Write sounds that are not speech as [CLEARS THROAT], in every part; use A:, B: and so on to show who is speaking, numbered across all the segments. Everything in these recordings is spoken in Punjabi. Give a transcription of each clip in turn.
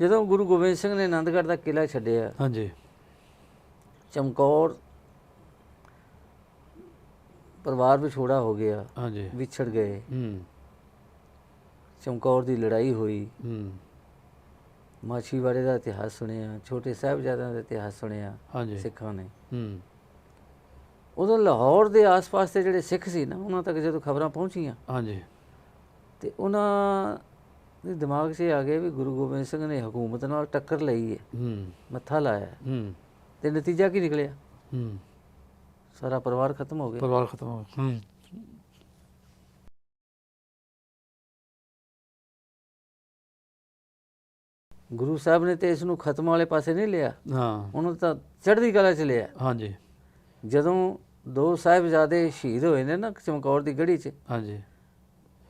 A: ਜਦੋਂ ਗੁਰੂ ਗੋਬਿੰਦ ਸਿੰਘ ਨੇ ਆਨੰਦਗੜ੍ਹ ਦਾ ਕਿਲਾ ਛੱਡਿਆ
B: ਹਾਂਜੀ।
A: ਚਮਕੌਰ ਪਰਿਵਾਰ ਵਿਛੋੜਾ ਹੋ ਗਿਆ
B: ਹਾਂਜੀ।
A: ਵਿਛੜ ਗਏ।
B: ਹੂੰ।
A: ਚਮਕੌਰ ਦੀ ਲੜਾਈ ਹੋਈ।
B: ਹੂੰ।
A: ਮਾਛੀਵਾੜੇ ਦਾ ਇਤਿਹਾਸ ਸੁਣਿਆ ਛੋਟੇ ਸਾਹਿਬਜ਼ਾਦਿਆਂ ਦਾ ਇਤਿਹਾਸ ਸੁਣਿਆ
B: ਹਾਂਜੀ।
A: ਸਿੱਖਾਂ ਨੇ।
B: ਹੂੰ।
A: ਉਦੋਂ ਲਾਹੌਰ ਦੇ ਆਸ-ਪਾਸ ਦੇ ਜਿਹੜੇ ਸਿੱਖ ਸੀ ਨਾ ਉਹਨਾਂ ਤੱਕ ਜਦੋਂ ਖਬਰਾਂ ਪਹੁੰਚੀਆਂ
B: ਹਾਂਜੀ।
A: ਤੇ ਉਹਨਾਂ ਦੇ ਦਿਮਾਗ 'ਚ ਆ ਗਿਆ ਵੀ ਗੁਰੂ ਗੋਬਿੰਦ ਸਿੰਘ ਨੇ ਹਕੂਮਤ ਨਾਲ ਟੱਕਰ ਲਈ ਹੈ।
B: ਹੂੰ।
A: ਮੱਥਾ ਲਾਇਆ। ਹੂੰ। ਤੇ ਨਤੀਜਾ ਕੀ ਨਿਕਲਿਆ?
B: ਹੂੰ।
A: ਸਾਰਾ ਪਰਿਵਾਰ ਖਤਮ ਹੋ ਗਿਆ।
B: ਪਰਿਵਾਰ ਖਤਮ ਹੋ ਗਿਆ। ਹੂੰ।
A: ਗੁਰੂ ਸਾਹਿਬ ਨੇ ਤੇ ਇਸ ਨੂੰ ਖਤਮ ਵਾਲੇ ਪਾਸੇ ਨਹੀਂ ਲਿਆ।
B: ਹਾਂ।
A: ਉਹਨੂੰ ਤਾਂ ਚੜ੍ਹਦੀ ਕਲਾ 'ਚ ਲਿਆ।
B: ਹਾਂਜੀ।
A: ਜਦੋਂ ਦੋ ਸਾਹਿਬਜ਼ਾਦੇ ਸ਼ਹੀਦ ਹੋਏ ਨੇ ਨਾ ਚਮਕੌਰ ਦੀ ਗੜੀ 'ਚ
B: ਹਾਂਜੀ।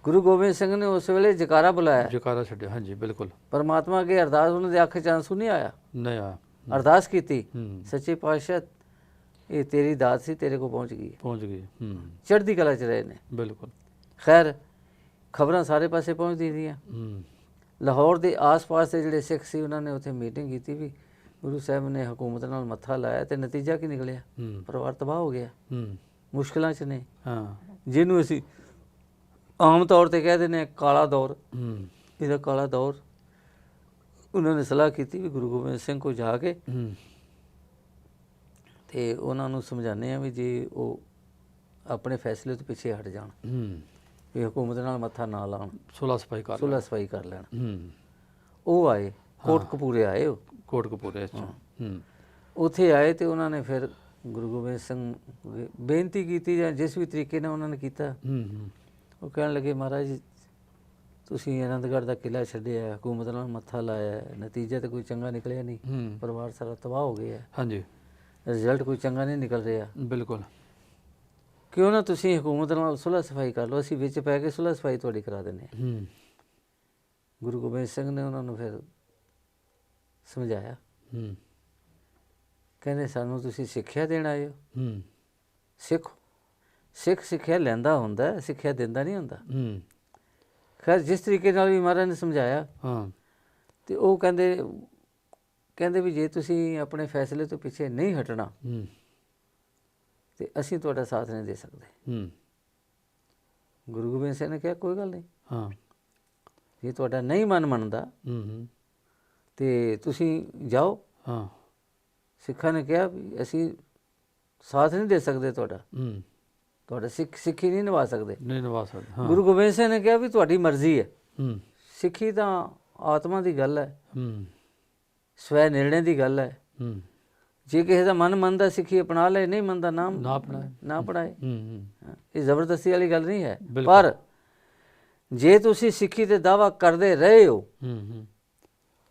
A: ਗੁਰੂ ਗੋਬਿੰਦ ਸਿੰਘ ਨੇ ਉਸ ਵੇਲੇ ਜਕਾਰਾ ਬੁਲਾਇਆ।
B: ਜਕਾਰਾ ਛੱਡਿਆ ਹਾਂਜੀ ਬਿਲਕੁਲ।
A: ਪਰਮਾਤਮਾ ਅੱਗੇ ਅਰਦਾਸ ਉਹਨਾਂ ਦੇ ਅੱਖ 'ਚ ਆਂਸੂ ਨਹੀਂ ਆਇਆ?
B: ਨਹੀਂ ਆ
A: ਅਰਦਾਸ ਕੀਤੀ ਸੱਚੇ ਪਾਤਸ਼ਾਹ ਇਹ ਤੇਰੀ ਦਾਤ ਸੀ ਤੇਰੇ ਕੋ ਪਹੁੰਚ ਗਈ।
B: ਪਹੁੰਚ ਗਈ ਹੂੰ।
A: ਚੜ੍ਹਦੀ ਕਲਾ 'ਚ ਰਹੇ ਨੇ।
B: ਬਿਲਕੁਲ।
A: ਖੈਰ ਖਬਰਾਂ ਸਾਰੇ ਪਾਸੇ ਪਹੁੰਚਦੀ ਰਹੀਆਂ।
B: ਹੂੰ।
A: ਲਾਹੌਰ ਦੇ ਆਸ-ਪਾਸ ਦੇ ਜਿਹੜੇ ਸਿੱਖ ਸੀ ਉਹਨਾਂ ਨੇ ਉੱਥੇ ਮੀਟਿੰਗ ਕੀਤੀ ਵੀ ਗੁਰੂ ਸਾਹਿਬ ਨੇ ਹਕੂਮਤ ਨਾਲ ਮੱਥਾ ਲਾਇਆ ਤੇ ਨਤੀਜਾ ਕੀ ਨਿਕਲਿਆ?
B: ਹੂੰ।
A: ਪਰਿਵਾਰ ਤਬਾਹ ਹੋ ਗਿਆ।
B: ਹੂੰ।
A: ਮੁਸ਼ਕਲਾਂ 'ਚ ਨੇ।
B: ਹਾਂ।
A: ਜਿਹਨੂੰ ਅਸੀਂ ਆਮ ਤੌਰ ਤੇ ਕਹਿ ਦਿੰਦੇ ਹਾਂ ਕਾਲਾ ਦੌਰ।
B: ਹੂੰ।
A: ਇਹਦਾ ਕਾਲਾ ਦੌਰ ਉਹਨਾਂ ਨੇ ਸਲਾਹ ਕੀਤੀ ਵੀ ਗੁਰੂ ਗੋਬਿੰਦ ਸਿੰਘ ਕੋ ਜਾ ਕੇ
B: ਹੂੰ।
A: ਤੇ ਉਹਨਾਂ ਨੂੰ ਸਮਝਾਉਂਦੇ ਆ ਵੀ ਜੇ ਉਹ ਆਪਣੇ ਫੈਸਲੇ ਤੋਂ ਪਿੱਛੇ ਹਟ ਜਾਣ
B: ਹੂੰ।
A: ਵੀ ਹਕੂਮਤ ਨਾਲ ਮੱਥਾ ਨਾ ਲਾਉਣ
B: ਸੁਲਾ ਸਫ਼ਾਈ ਕਰ
A: ਸੁਲ੍ਹਾ ਸਫ਼ਾਈ ਕਰ ਲੈਣ।
B: ਹੂੰ।
A: ਉਹ ਆਏ ਕੋਟ ਕਪੂਰੇ ਆਏ ਉਹ।
B: ਕੋਟ ਕਪੂਰੇ ਚ ਹੂੰ।
A: ਉੱਥੇ ਆਏ ਤੇ ਉਹਨਾਂ ਨੇ ਫਿਰ ਗੁਰੂ ਗੋਬਿੰਦ ਸਿੰਘ ਬੇਨਤੀ ਕੀਤੀ ਜਾਂ ਜਿਸ ਵੀ ਤਰੀਕੇ ਨਾਲ ਉਹਨਾਂ ਨੇ ਕੀਤਾ।
B: ਹੂੰ ਹੂੰ।
A: ਉਹ ਕਹਿਣ ਲੱਗੇ ਮਹਾਰਾਜ ਤੁਸੀਂ ਆਨੰਦਗੜ੍ਹ ਦਾ ਕਿਲਾ ਛੱਡਿਆ ਹਕੂਮਤ ਨਾਲ ਮੱਥਾ ਲਾਇਆ ਨਤੀਜਾ ਤੇ ਕੋਈ ਚੰਗਾ ਨਿਕਲਿਆ ਨਹੀਂ। ਪਰਿਵਾਰ ਸਾਰਾ ਤਬਾਹ ਹੋ ਗਿਆ।
B: ਹਾਂਜੀ।
A: ਰਿਜ਼ਲਟ ਕੋਈ ਚੰਗਾ ਨਹੀਂ ਨਿਕਲ ਰਿਹਾ।
B: ਬਿਲਕੁਲ।
A: ਕਿਉਂ ਨਾ ਤੁਸੀਂ ਹਕੂਮਤ ਨਾਲ ਸੁਲ੍ਹਾ ਸਫ਼ਾਈ ਕਰ ਲਓ ਅਸੀਂ ਵਿੱਚ ਪੈ ਕੇ ਸੁਲ੍ਹਾ ਸਫ਼ਾਈ ਤੁਹਾਡੀ ਕਰਾ ਦਿੰਦੇ ਹਾਂ।
B: ਹੂੰ।
A: ਗੁਰੂ ਗੋਬਿੰਦ ਸਿੰਘ ਨੇ ਉਹਨਾਂ ਨੂੰ ਫਿਰ ਸਮਝਾਇਆ।
B: ਹੂੰ।
A: ਕਹਿੰਦੇ ਸਾਨੂੰ ਤੁਸੀਂ ਸਿੱਖਿਆ ਦੇਣ ਆਏ ਹੋ।
B: ਹੂੰ।
A: ਸਿੱਖ। ਸਿੱਖ ਸਿੱਖਿਆ ਲੈਂਦਾ ਹੁੰਦਾ ਸਿੱਖਿਆ ਦਿੰਦਾ ਨਹੀਂ ਹੁੰਦਾ।
B: ਹੂੰ।
A: ਖੈਰ ਜਿਸ ਤਰੀਕੇ ਨਾਲ ਵੀ ਮਹਾਰਾਜ ਨੇ ਸਮਝਾਇਆ
B: ਹਾਂ।
A: ਤੇ ਉਹ ਕਹਿੰਦੇ ਕਹਿੰਦੇ ਵੀ ਜੇ ਤੁਸੀਂ ਆਪਣੇ ਫੈਸਲੇ ਤੋਂ ਪਿੱਛੇ ਨਹੀਂ ਹਟਣਾ
B: ਹੂੰ।
A: ਤੇ ਅਸੀਂ ਤੁਹਾਡਾ ਸਾਥ ਨਹੀਂ ਦੇ ਸਕਦੇ।
B: ਹੂੰ।
A: ਗੁਰੂ ਗੋਬਿੰਦ ਸਿੰਘ ਨੇ ਕਿਹਾ ਕੋਈ ਗੱਲ ਨਹੀਂ।
B: ਹਾਂ।
A: ਜੇ ਤੁਹਾਡਾ ਨਹੀਂ ਮਨ ਮੰਨਦਾ
B: ਹੂੰ ਹੂੰ।
A: ਤੇ ਤੁਸੀਂ ਜਾਓ।
B: ਹਾਂ।
A: ਸਿੱਖਾਂ ਨੇ ਕਿਹਾ ਵੀ ਅਸੀਂ ਸਾਥ ਨਹੀਂ ਦੇ ਸਕਦੇ ਤੁਹਾਡਾ।
B: ਹੂੰ।
A: ਤੁਹਾਡਾ ਸਿੱਖ ਸਿੱਖੀ ਨਹੀਂ ਨਿਭਾ ਸਕਦੇ।
B: ਨਹੀਂ ਨਿਭਾ ਸਕਦੇ ਹਾਂ।
A: ਗੁਰੂ ਗੋਬਿੰਦ ਸਿੰਘ ਨੇ ਕਿਹਾ ਵੀ ਤੁਹਾਡੀ ਮਰਜ਼ੀ ਹੈ।
B: ਹੂੰ।
A: ਸਿੱਖੀ ਤਾਂ ਆਤਮਾ ਦੀ ਗੱਲ ਹੈ।
B: ਹੂੰ।
A: ਸਵੈ ਨਿਰਣੇ ਦੀ ਗੱਲ ਹੈ।
B: ਹੂੰ।
A: ਜੇ ਕਿਸੇ ਦਾ ਮਨ ਮੰਨਦਾ ਸਿੱਖੀ ਅਪਣਾ ਲੈ ਨਹੀਂ ਮੰਨਦਾ ਨਾ
B: ਨਾ ਅਪਣਾਏ।
A: ਨਾ ਪੜਾਏ
B: ਹੂੰ ਹੂੰ।
A: ਇਹ ਜ਼ਬਰਦਸਤੀ ਵਾਲੀ ਗੱਲ ਨਹੀਂ ਹੈ। ਪਰ ਜੇ ਤੁਸੀਂ ਸਿੱਖੀ ਤੇ ਦਾਵਾ ਕਰਦੇ ਰਹੇ ਹੋ
B: ਹੂੰ ਹੂੰ।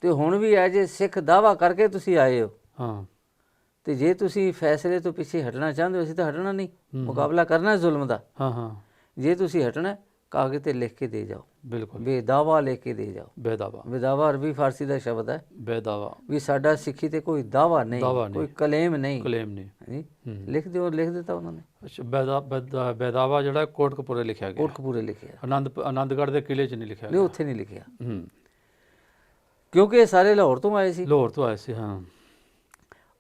A: ਤੇ ਹੁਣ ਵੀ ਐ ਜੇ ਸਿੱਖ ਦਾਵਾ ਕਰਕੇ ਤੁਸੀਂ ਆਏ ਹੋ।
B: ਹਾਂ।
A: ਤੇ ਜੇ ਤੁਸੀਂ ਫੈਸਲੇ ਤੋਂ ਪਿੱਛੇ ਹਟਣਾ ਚਾਹੁੰਦੇ ਹੋ ਅਸੀਂ ਤਾਂ ਹਟਣਾ ਨਹੀਂ। ਮੁਕਾਬਲਾ ਕਰਨਾ ਹੈ ਜ਼ੁਲਮ ਦਾ।
B: ਹਾਂ ਹਾਂ।
A: ਜੇ ਤੁਸੀਂ ਹਟਣਾ ਕਾਗਜ਼ ਤੇ ਲਿਖ ਕੇ ਦੇ ਜਾਓ।
B: ਬਿਲਕੁਲ।
A: ਬੇਦਾਵਾ ਲਿਖ ਕੇ ਦੇ ਜਾਓ।
B: ਬੇਦਾਵਾ।
A: ਬੇਦਾਵਾ ਅਰਬੀ ਫਾਰਸੀ ਦਾ ਸ਼ਬਦ ਹੈ।
B: ਬੇਦਾਵਾ।
A: ਵੀ ਸਾਡਾ ਸਿੱਖੀ ਤੇ ਕੋਈ ਦਾਵਾ ਨਹੀਂ। ਕੋਈ ਕਲੇਮ ਨਹੀਂ।
B: ਕਲੇਮ ਨਹੀਂ।
A: ਲਿਖ ਦਿਓ ਲਿਖ ਦਿੱਤਾ ਉਹਨਾਂ ਨੇ।
B: ਅੱਛਾ ਬੇਦਾ ਬੇਦਾ- ਬੇਦਾਵਾ ਜਿਹੜਾ ਕੋਟ ਕਪੂਰੇ ਲਿਖਿਆ ਗਿਆ।
A: ਕੋਟਕਪੂਰੇ ਲਿਖਿਆ।
B: ਆਨੰਦ ਆਨੰਦਗੜ੍ਹ ਦੇ ਕਿਲੇ 'ਚ ਨਹੀਂ ਲਿਖਿਆ
A: ਨਹੀਂ ਉੱਥੇ ਨਹੀਂ ਲਿਖਿਆ।
B: ਹੂੰ।
A: ਕਿਉਂਕਿ ਇਹ ਸਾਰੇ ਲਾਹੌਰ ਤੋਂ ਆਏ ਸੀ।
B: ਲਾਹੌਰ ਤੋਂ ਆਏ ਸੀ ਹਾਂ।